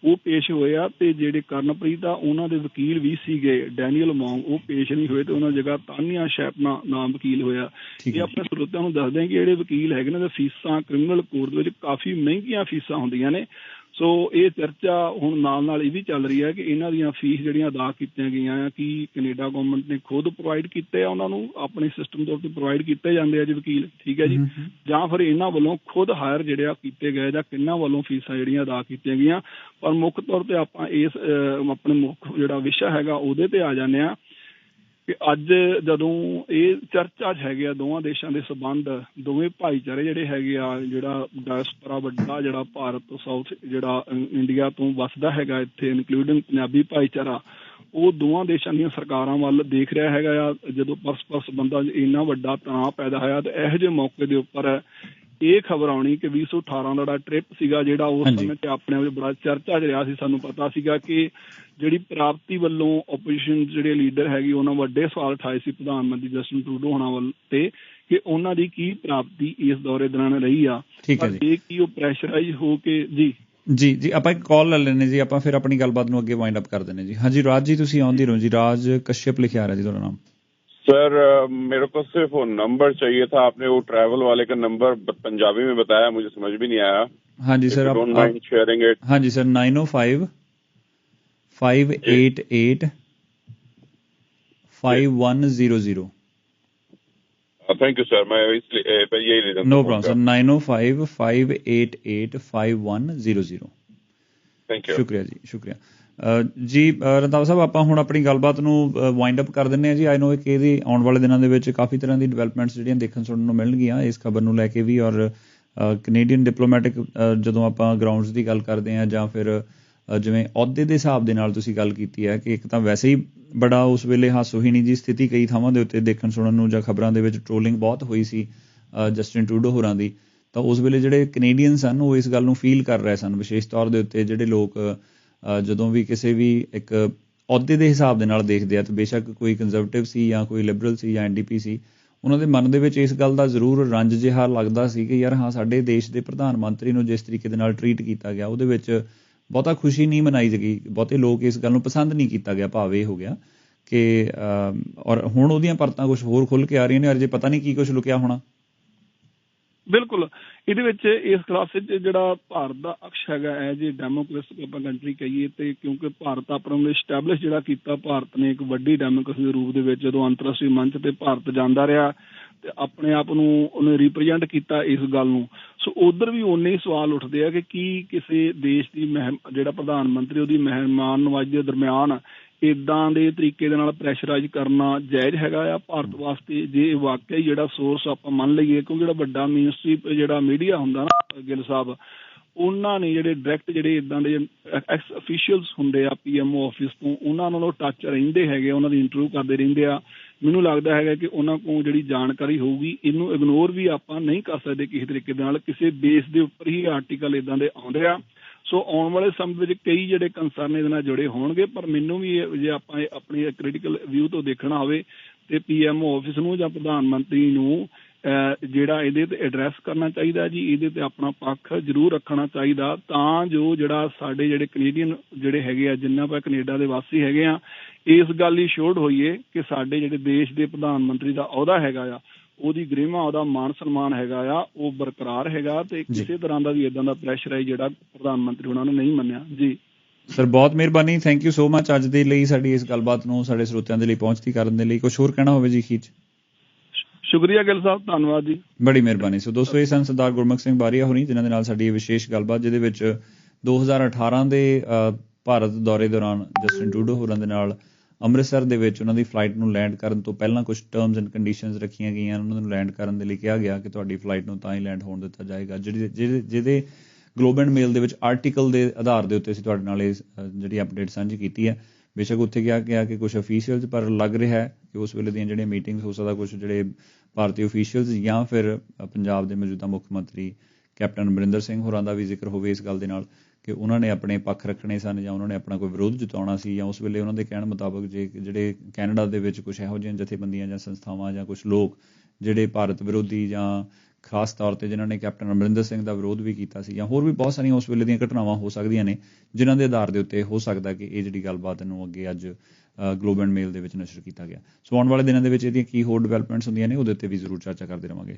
ਉਹ ਪੇਸ਼ ਹੋਏ ਆ ਤੇ ਜਿਹੜੇ ਕਰਨਪ੍ਰੀਤ ਆ ਉਹਨਾਂ ਦੇ ਵਕੀਲ ਵੀ ਸੀਗੇ ਡੈਨੀਅਲ ਮੌਂਗ ਉਹ ਪੇਸ਼ ਨਹੀਂ ਹੋਏ ਤੇ ਉਹਨਾਂ ਦੀ ਜਗ੍ਹਾ ਤਾਨੀਆ ਸ਼ੈਪਨਾ ਨਾਮ ਵਕੀਲ ਹੋਇਆ। ਇਹ ਆਪਣੇ ਸਰੋਤਿਆਂ ਨੂੰ ਦੱਸਦੇ ਹਾਂ ਕਿ ਜਿਹੜੇ ਵਕੀਲ ਹੈਗੇ ਨੇ ਤੇ ਫੀਸਾਂ ਕ੍ਰਿਮੀਨਲ ਕੋਰਟ ਦੇ ਵਿੱਚ ਕਾਫੀ ਮਹਿੰਗੀਆਂ ਫੀਸਾਂ ਹੁੰਦੀਆਂ ਨੇ ਸੋ ਇਹ ਚਰਚਾ ਹੁਣ ਨਾਲ ਨਾਲ ਇਹ ਵੀ ਚੱਲ ਰਹੀ ਹੈ ਕਿ ਇਹਨਾਂ ਦੀਆਂ ਫੀਸ ਜਿਹੜੀਆਂ ਅਦਾ ਕੀਤੀਆਂ ਗਈਆਂ ਆ ਕਿ ਕੈਨੇਡਾ ਗਵਰਨਮੈਂਟ ਨੇ ਖੁਦ ਪ੍ਰੋਵਾਈਡ ਕੀਤੇ ਆ ਉਹਨਾਂ ਨੂੰ? ਆਪਣੇ ਸਿਸਟਮ ਦੇ ਉੱਤੇ ਪ੍ਰੋਵਾਈਡ ਕੀਤੇ ਜਾਂਦੇ ਆ ਜੀ ਵਕੀਲ? ਠੀਕ ਹੈ ਜੀ। ਜਾਂ ਫਿਰ ਇਹਨਾਂ ਵੱਲੋਂ ਖੁਦ ਹਾਇਰ ਜਿਹੜੇ ਆ ਕੀਤੇ ਗਏ ਜਾਂ ਕਿੰਨਾਂ ਵੱਲੋਂ ਫੀਸਾਂ ਜਿਹੜੀਆਂ ਅਦਾ ਕੀਤੀਆਂ ਗਈਆਂ? ਪਰ ਮੁੱਖ ਤੌਰ ਤੇ ਆਪਾਂ ਇਸ ਆਪਣੇ ਮੁੱਖ ਜਿਹੜਾ ਵਿਸ਼ਾ ਹੈਗਾ ਉਹਦੇ ਤੇ ਆ ਜਾਂਦੇ ਆ। ਕਿ ਅੱਜ ਜਦੋਂ ਇਹ ਚਰਚਾ ਹੈਗੇ ਆ ਦੋਵਾਂ ਦੇਸ਼ਾਂ ਦੇ ਸਬੰਧ, ਦੋਵੇਂ ਭਾਈਚਾਰੇ ਜਿਹੜੇ ਹੈਗੇ ਆ, ਜਿਹੜਾ ਡਾਇਸਪੋਰਾ ਵੱਡਾ, ਜਿਹੜਾ ਭਾਰਤ ਤੋਂ ਸਾਊਥ, ਜਿਹੜਾ ਇੰਡੀਆ ਤੋਂ ਵਸਦਾ ਹੈਗਾ ਇੱਥੇ ਇਨਕਲੂਡਿੰਗ ਪੰਜਾਬੀ ਭਾਈਚਾਰਾ, ਉਹ ਦੋਵਾਂ ਦੇਸ਼ਾਂ ਦੀਆਂ ਸਰਕਾਰਾਂ ਵੱਲ ਦੇਖ ਰਿਹਾ ਹੈਗਾ ਆ। ਜਦੋਂ ਪਰਸਪਰ ਸਬੰਧਾਂ 'ਚ ਇੰਨਾ ਵੱਡਾ ਤਣਾਅ ਪੈਦਾ ਹੋਇਆ ਤੇ ਇਹੋ ਜਿਹੇ ਮੌਕੇ ਦੇ ਉੱਪਰ ਇਹ ਖਬਰ ਆਉਣੀ ਕਿ 2018 ਦਾ ਜਿਹੜਾ ਟ੍ਰਿਪ ਸੀਗਾ ਜਿਹੜਾ ਉਸ। ਸਮੇਂ ਤੇ ਆਪਣੇ ਆਪ 'ਚ ਬੜਾ ਚਰਚਾ 'ਚ ਰਿਹਾ ਸੀ ਸਾਨੂੰ ਪਤਾ ਸੀਗਾ ਕਿ ਜਿਹੜੀ ਪ੍ਰਾਪਤੀ ਵੱਲੋਂ ਆਪੋਜੀਸ਼ਨ ਜਿਹੜੇ ਲੀਡਰ ਹੈਗੇ ਉਹਨਾਂ ਵੱਡੇ ਸਵਾਲ ਉਠਾਏ ਸੀ ਪ੍ਰਧਾਨ ਮੰਤਰੀ ਜਸਟਿਨ ਟਰੂਡੋ ਹੋਣਾ ਵੱਲ ਤੇ ਕਿ ਉਹਨਾਂ ਦੀ ਕੀ ਪ੍ਰਾਪਤੀ ਇਸ ਦੌਰੇ ਦੌਰਾਨ ਰਹੀ ਆ। ਪਰ ਇਹ ਕੀ ਉਹ ਪ੍ਰੈਸ਼ਰਾਈਜ਼ ਹੋ ਕੇ ਜੀ। ਜੀ ਜੀ ਆਪਾਂ ਇੱਕ ਕਾਲ ਲੈ ਲੈਣੇ ਜੀ ਆਪਾਂ ਫਿਰ ਆਪਣੀ ਗੱਲਬਾਤ ਨੂੰ ਅੱਗੇ ਵਾਈਂਡ ਅਪ ਕਰ ਦਿੰਦੇ ਜੀ। ਹਾਂਜੀ ਰਾਜ ਜੀ ਤੁਸੀਂ ਆਉਂਦੀ ਰਹੋ ਜੀ। ਰਾਜ ਕਸ਼ਯਪ ਲਿਖਿਆ ਰਿਹਾ ਜੀ ਤੁਹਾਡਾ ਨਾਮ। सर uh, मेरे को सिर्फ़ वो नंबर चाहिए था। आपने वो ट्रैवल वाले का नंबर पंजाबी में बताया मुझे समझ भी नहीं आया। हाँ जी सर आप शेयरिंग इट हाँ जी sir nine O five five eight eight five one zero zero thank you sir मैं इसलिए यही ले no problem sir nine O five five eight eight five one zero zero thank you शुक्रिया जी शुक्रिया। ਜੀ ਅਹ ਰੰਧਾਵਾ ਸਾਹਿਬ, ਆਪਾਂ ਹੁਣ ਆਪਣੀ ਗੱਲਬਾਤ ਨੂੰ ਵਾਈਂਡ ਅਪ ਕਰ ਦਿੰਨੇ ਆ ਜੀ। ਆਈ ਨੋ ਕਿ ਇਹਦੀ ਆਉਣ ਵਾਲੇ ਦਿਨਾਂ ਦੇ ਵਿੱਚ ਕਾਫੀ ਤਰ੍ਹਾਂ ਦੀ ਡਿਵੈਲਪਮੈਂਟਸ ਜਿਹੜੀਆਂ ਦੇਖਣ ਸੁਣਨ ਨੂੰ ਮਿਲਣਗੀਆਂ ਇਸ ਖਬਰ ਨੂੰ ਲੈ ਕੇ ਵੀ ਔਰ ਕੈਨੇਡੀਅਨ ਡਿਪਲੋਮੈਟਿਕ ਜਦੋਂ ਆਪਾਂ ਗਰਾਊਂਡਸ ਦੀ ਗੱਲ ਕਰਦੇ ਆ ਜਾਂ ਫਿਰ ਜਿਵੇਂ ਅਹੁਦੇ ਦੇ ਹਿਸਾਬ ਦੇ ਨਾਲ ਤੁਸੀਂ ਗੱਲ ਕੀਤੀ ਹੈ ਕਿ ਇੱਕ ਤਾਂ ਵੈਸੇ ਹੀ ਬੜਾ ਉਸ ਵੇਲੇ ਹਾਸੋਹੀਣੀ ਜੀ ਸਥਿਤੀ ਕਈ ਥਾਵਾਂ ਦੇ ਉੱਤੇ ਦੇਖਣ ਸੁਣਨ ਨੂੰ ਜਾਂ ਖਬਰਾਂ ਦੇ ਵਿੱਚ ਟ੍ਰੋਲਿੰਗ ਬਹੁਤ ਹੋਈ ਸੀ ਜਸਟਿਨ ਟਰੂਡੋ ਹੋਰਾਂ ਦੀ। ਤਾਂ ਉਸ ਵੇਲੇ ਜਿਹੜੇ ਕੈਨੇਡੀਅਨ ਸਨ, ਉਹ ਇਸ ਗੱਲ ਨੂੰ ਫੀਲ ਕਰ ਰਹੇ ਸਨ, ਵਿਸ਼ੇਸ਼ ਤੌਰ ਦੇ ਉੱਤੇ ਜਿਹੜੇ ਲੋਕ ਜਦੋਂ ਵੀ ਕਿਸੇ ਵੀ ਇੱਕ ਅਹੁਦੇ ਦੇ ਹਿਸਾਬ ਦੇ ਨਾਲ ਦੇਖਦੇ ਆ ਤਾਂ ਬੇਸ਼ੱਕ ਕੋਈ ਕੰਜ਼ਰਵੇਟਿਵ ਸੀ ਜਾਂ ਕੋਈ ਲਿਬਰਲ ਸੀ ਜਾਂ ਐਨਡੀਪੀ ਸੀ ਉਹਨਾਂ ਦੇ ਮਨ ਦੇ ਵਿੱਚ ਇਸ ਗੱਲ ਦਾ ਜ਼ਰੂਰ ਰੰਜ ਜਿਹਾ ਲੱਗਦਾ ਸੀ ਕਿ ਯਾਰ ਹਾਂ ਸਾਡੇ ਦੇਸ਼ ਦੇ ਪ੍ਰਧਾਨ ਮੰਤਰੀ ਨੂੰ ਜਿਸ ਤਰੀਕੇ ਦੇ ਨਾਲ ਟਰੀਟ ਕੀਤਾ ਗਿਆ ਉਹਦੇ ਵਿੱਚ ਬਹੁਤਾ ਖੁਸ਼ੀ ਨਹੀਂ ਮਨਾਈ ਗਈ ਬਹੁਤੇ ਲੋਕ ਇਸ ਗੱਲ ਨੂੰ ਪਸੰਦ ਨਹੀਂ ਕੀਤਾ ਗਿਆ ਭਾਵ ਹੋ ਗਿਆ ਕਿ ਅਮ, ਔਰ ਹੁਣ ਉਹਦੀਆਂ ਪਰਤਾਂ ਕੁਝ ਹੋਰ ਖੁੱਲ ਕੇ ਆ ਰਹੀਆਂ ਨੇ ਔਰ ਜੇ ਪਤਾ ਨਹੀਂ ਕੀ ਕੁਝ ਲੁਕਿਆ ਹੋਣਾ। ਬਿਲਕੁਲ। ਇਹਦੇ ਵਿੱਚ ਇਸ ਕਲਾਸ ਵਿੱਚ ਜਿਹੜਾ ਭਾਰਤ ਦਾ ਅਕਸ਼ ਹੈਗਾ ਹੈ, ਜੇ ਡੈਮੋਕ੍ਰੇਸੀ ਆਪਾਂ ਕੰਟਰੀ ਕਹੀਏ ਤੇ ਕਿਉਂਕਿ ਭਾਰਤ ਆਪਣਾ ਨੂੰ ਸਟੈਬਲਿਸ਼ ਜਿਹੜਾ ਕੀਤਾ, ਭਾਰਤ ਨੇ ਇੱਕ ਵੱਡੀ ਡੈਮੋਕ੍ਰੇਸੀ ਦੇ ਰੂਪ ਦੇ ਵਿੱਚ ਜਦੋਂ ਅੰਤਰਰਾਸ਼ਟਰੀ ਮੰਚ ਤੇ ਭਾਰਤ ਜਾਂਦਾ ਰਿਹਾ ਤੇ ਆਪਣੇ ਆਪ ਨੂੰ ਉਹਨੇ ਰਿਪਰੈਜ਼ੈਂਟ ਕੀਤਾ ਇਸ ਗੱਲ ਨੂੰ। ਸੋ ਉਧਰ ਵੀ ਉਹਨੇ ਹੀ ਸਵਾਲ ਉੱਠਦੇ ਆ ਕਿ ਕੀ ਕਿਸੇ ਦੇਸ਼ ਦੀ ਮਹਿਮ, ਜਿਹੜਾ ਪ੍ਰਧਾਨ ਮੰਤਰੀ ਉਹਦੀ ਮਹਿਮਾਨ ਨਵਾਜ਼ੀ ਦੇ ਦਰਮਿਆਨ ਇਦਾਂ ਦੇ ਤਰੀਕੇ ਦੇ ਨਾਲ ਪ੍ਰੈਸ਼ਰਾਈਜ਼ ਕਰਨਾ ਜਾਇਜ਼ ਹੈਗਾ ਆ ਭਾਰਤ ਵਾਸਤੇ। ਜੇ ਵਾਕਿਆ ਹੀ ਜਿਹੜਾ ਸੋਰਸ ਆਪਾਂ ਮੰਨ ਲਈਏ ਕਿਉਂਕਿ ਜਿਹੜਾ ਵੱਡਾ ਮੇਨਸਟ੍ਰੀਮ ਜਿਹੜਾ ਮੀਡੀਆ ਹੁੰਦਾ ਨਾ ਗਿੱਲ ਸਾਹਿਬ ਉਹਨਾਂ ਨੇ ਜਿਹੜੇ ਡਾਇਰੈਕਟ ਜਿਹੜੇ ਇਦਾਂ ਦੇ ਐਕਸ ਅਫੀਸ਼ੀਅਲਸ ਹੁੰਦੇ ਆ ਪੀਐਮਓ ਆਫਿਸ ਤੋਂ ਉਹਨਾਂ ਨਾਲ ਉਹ ਟੱਚ ਰਹਿੰਦੇ ਹੈਗੇ ਉਹਨਾਂ ਦੀ ਇੰਟਰਵਿਊ ਕਰਦੇ ਰਹਿੰਦੇ ਆ। ਮੈਨੂੰ ਲੱਗਦਾ ਹੈਗਾ ਕਿ ਉਹਨਾਂ ਕੋਲ ਜਿਹੜੀ ਜਾਣਕਾਰੀ ਹੋਊਗੀ ਇਹਨੂੰ ਇਗਨੋਰ ਵੀ ਆਪਾਂ ਨਹੀਂ ਕਰ ਸਕਦੇ ਕਿਸੇ ਤਰੀਕੇ ਦੇ ਨਾਲ। ਕਿਸੇ ਬੇਸ ਦੇ ਉੱਪਰ ਹੀ ਆਰਟੀਕਲ ਇਦਾਂ ਦੇ ਆਉਂਦੇ ਆ। ਸੋ ਆਉਣ ਵਾਲੇ ਸਮੇਂ ਵਿੱਚ ਕਈ ਜਿਹੜੇ ਕੰਸਰਨ ਇਹਦੇ ਨਾਲ ਜੁੜੇ ਹੋਣਗੇ, ਪਰ ਮੈਨੂੰ ਵੀ ਇਹ- ਜੇ ਆਪਾਂ ਇਹ ਆਪਣੀ ਕ੍ਰਿਟੀਕਲ ਵਿਊ ਤੋਂ ਦੇਖਣਾ ਹੋਵੇ ਤੇ ਪੀਐਮਓ ਆਫਿਸ ਨੂੰ ਜਾਂ ਪ੍ਰਧਾਨ ਮੰਤਰੀ ਨੂੰ ਜਿਹੜਾ ਇਹਦੇ ਤੇ ਐਡਰੈਸ ਕਰਨਾ ਚਾਹੀਦਾ ਜੀ, ਇਹਦੇ ਤੇ ਆਪਣਾ ਪੱਖ ਜ਼ਰੂਰ ਰੱਖਣਾ ਚਾਹੀਦਾ, ਤਾਂ ਜੋ ਜਿਹੜਾ ਸਾਡੇ ਜਿਹੜੇ ਕੈਨੇਡੀਅਨ ਜਿਹੜੇ ਹੈਗੇ ਆ, ਜਿੰਨਾ ਆਪਾਂ ਕੈਨੇਡਾ ਦੇ ਵਾਸੀ ਹੈਗੇ ਆ, ਇਸ ਗੱਲ ਲਈ ਸ਼ੋਰਡ ਹੋਈਏ ਕਿ ਸਾਡੇ ਜਿਹੜੇ ਦੇਸ਼ ਦੇ ਪ੍ਰਧਾਨ ਮੰਤਰੀ ਦਾ ਅਹੁਦਾ ਹੈਗਾ ਆ ਉਹਦੀ ਗਰਿਮਾ ਉਹਦਾ ਮਾਨ ਸਨਮਾਨ ਹੈਗਾ ਆ ਉਹ ਬਰਕਰਾਰ ਹੈਗਾ ਤੇ। ਕਿਸੇ ਤਰ੍ਹਾਂ ਦਾ ਵੀ ਇਦਾਂ ਦਾ ਪ੍ਰੈਸ਼ਰ ਹੈ ਜਿਹੜਾ ਪ੍ਰਧਾਨ ਮੰਤਰੀ ਉਹਨਾਂ ਨੇ ਨਹੀਂ ਮੰਨਿਆ। ਜੀ। ਸਰ ਬਹੁਤ ਮਿਹਰਬਾਨੀ ਥੈਂਕ ਯੂ ਸੋ ਮਚ ਅੱਜ ਦੇ ਲਈ ਸਾਡੀ ਇਸ ਗੱਲਬਾਤ ਨੂੰ ਸਾਡੇ ਸਰੋਤਿਆਂ ਦੇ ਲਈ ਪਹੁੰਚਦੀ ਕਰਨ ਦੇ ਲਈ। ਕੁਝ ਹੋਰ ਕਹਿਣਾ ਹੋਵੇ ਜੀ ਖੀਚ? ਸ਼ੁਕਰੀਆ ਗਿੱਲ ਸਾਹਿਬ ਧੰਨਵਾਦ ਜੀ। ਬੜੀ ਮਿਹਰਬਾਨੀ। ਸੋ ਦੋਸਤੋ ਇਹ ਸਨ ਸਰਦਾਰ ਗੁਰਮੁਖ ਸਿੰਘ ਬਾਰੀਆ ਹੋਣੀ ਜਿਨ੍ਹਾਂ ਦੇ ਨਾਲ ਸਾਡੀ ਇਹ ਵਿਸ਼ੇਸ਼ ਗੱਲਬਾਤ ਜਿਹਦੇ ਵਿੱਚ 2018 ਦੇ ਭਾਰਤ ਦੌਰੇ ਦੌਰਾਨ ਜਸਟਿਨ ਟਰੂਡੋ ਹੋਰਾਂ ਦੇ ਨਾਲ ਅੰਮ੍ਰਿਤਸਰ ਦੇ ਵਿੱਚ ਉਹਨਾਂ ਦੀ ਫਲਾਈਟ ਨੂੰ ਲੈਂਡ ਕਰਨ ਤੋਂ ਪਹਿਲਾਂ ਕੁਝ ਟਰਮਸ ਐਂਡ ਕੰਡੀਸ਼ਨਸ ਰੱਖੀਆਂ ਗਈਆਂ ਉਹਨਾਂ ਨੂੰ ਲੈਂਡ ਕਰਨ ਦੇ ਲਈ ਕਿਹਾ ਗਿਆ ਕਿ ਤੁਹਾਡੀ ਫਲਾਈਟ ਨੂੰ ਤਾਂ ਹੀ ਲੈਂਡ ਹੋਣ ਦਿੱਤਾ ਜਾਏਗਾ। ਜਿਹੜੀ ਜਿਹਦੇ- ਜਿਹਦੇ ਗਲੋਬ ਐਂਡ ਮੇਲ ਦੇ ਵਿੱਚ ਆਰਟੀਕਲ ਦੇ ਆਧਾਰ ਦੇ ਉੱਤੇ ਅਸੀਂ ਤੁਹਾਡੇ ਨਾਲ ਇਹ ਜਿਹੜੀ ਅਪਡੇਟ ਸਾਂਝੀ ਕੀਤੀ ਹੈ। ਬੇਸ਼ੱਕ ਉੱਥੇ ਕਿਹਾ ਗਿਆ ਕਿ ਕੁਝ ਅਫੀਸ਼ੀਅਲਸ ਪਰ ਲੱਗ ਰਿਹਾ ਹੈ ਕਿ ਉਸ ਵੇਲੇ ਦੀਆਂ ਜਿਹੜੀਆਂ ਮੀਟਿੰਗਸ ਹੋ ਸਕਦਾ ਕੁਝ ਜਿਹੜੇ ਭਾਰਤੀ ਅਫੀਸ਼ੀਅਲਸ ਜਾਂ ਫਿਰ ਪੰਜਾਬ ਦੇ ਮੌਜੂਦਾ ਮੁੱਖ ਮੰਤਰੀ ਕੈਪਟਨ ਅਮਰਿੰਦਰ ਸਿੰਘ ਹੋਰਾਂ ਦਾ ਵੀ ਜ਼ਿਕਰ ਹੋਵੇ ਇਸ ਗੱਲ ਦੇ ਨਾਲ। ਕਿ ਉਹਨਾਂ ਨੇ ਆਪਣੇ ਪੱਖ ਰੱਖਣੇ ਸਨ ਜਾਂ ਉਹਨਾਂ ਨੇ ਆਪਣਾ ਕੋਈ ਵਿਰੋਧ ਜਤਾਉਣਾ ਸੀ ਜਾਂ ਉਸ ਵੇਲੇ ਉਹਨਾਂ ਦੇ ਕਹਿਣ ਮੁਤਾਬਕ ਜੇ ਜਿਹੜੇ ਕੈਨੇਡਾ ਦੇ ਵਿੱਚ ਕੁਝ ਇਹੋ ਜਿਹੀਆਂ ਜਥੇਬੰਦੀਆਂ ਜਾਂ ਸੰਸਥਾਵਾਂ ਜਾਂ ਕੁਝ ਲੋਕ ਜਿਹੜੇ ਭਾਰਤ ਵਿਰੋਧੀ ਜਾਂ ਖਾਸ ਤੌਰ ਤੇ ਜਿਨ੍ਹਾਂ ਨੇ ਕੈਪਟਨ ਅਮਰਿੰਦਰ ਸਿੰਘ ਦਾ ਵਿਰੋਧ ਵੀ ਕੀਤਾ ਸੀ ਜਾਂ ਹੋਰ ਵੀ ਬਹੁਤ ਸਾਰੀਆਂ ਉਸ ਵੇਲੇ ਦੀਆਂ ਘਟਨਾਵਾਂ ਹੋ ਸਕਦੀਆਂ ਨੇ, ਜਿਨ੍ਹਾਂ ਦੇ ਆਧਾਰ ਦੇ ਉੱਤੇ ਹੋ ਸਕਦਾ ਕਿ ਇਹ ਜਿਹੜੀ ਗੱਲਬਾਤ ਨੂੰ ਅੱਗੇ ਅੱਜ ਗਲੋਬ ਐਂਡ ਮੇਲ ਦੇ ਵਿੱਚ ਨਸ਼ਰ ਕੀਤਾ ਗਿਆ। ਸੋ ਆਉਣ ਵਾਲੇ ਦਿਨਾਂ ਦੇ ਵਿੱਚ ਇਹਦੀਆਂ ਕੀ ਹੋਰ ਡਿਵੈਲਪਮੈਂਟਸ ਹੁੰਦੀਆਂ ਨੇ, ਉਹਦੇ ਉੱਤੇ ਵੀ ਜ਼ਰੂਰ ਚਰਚਾ ਕਰਦੇ ਰਵਾਂਗੇ।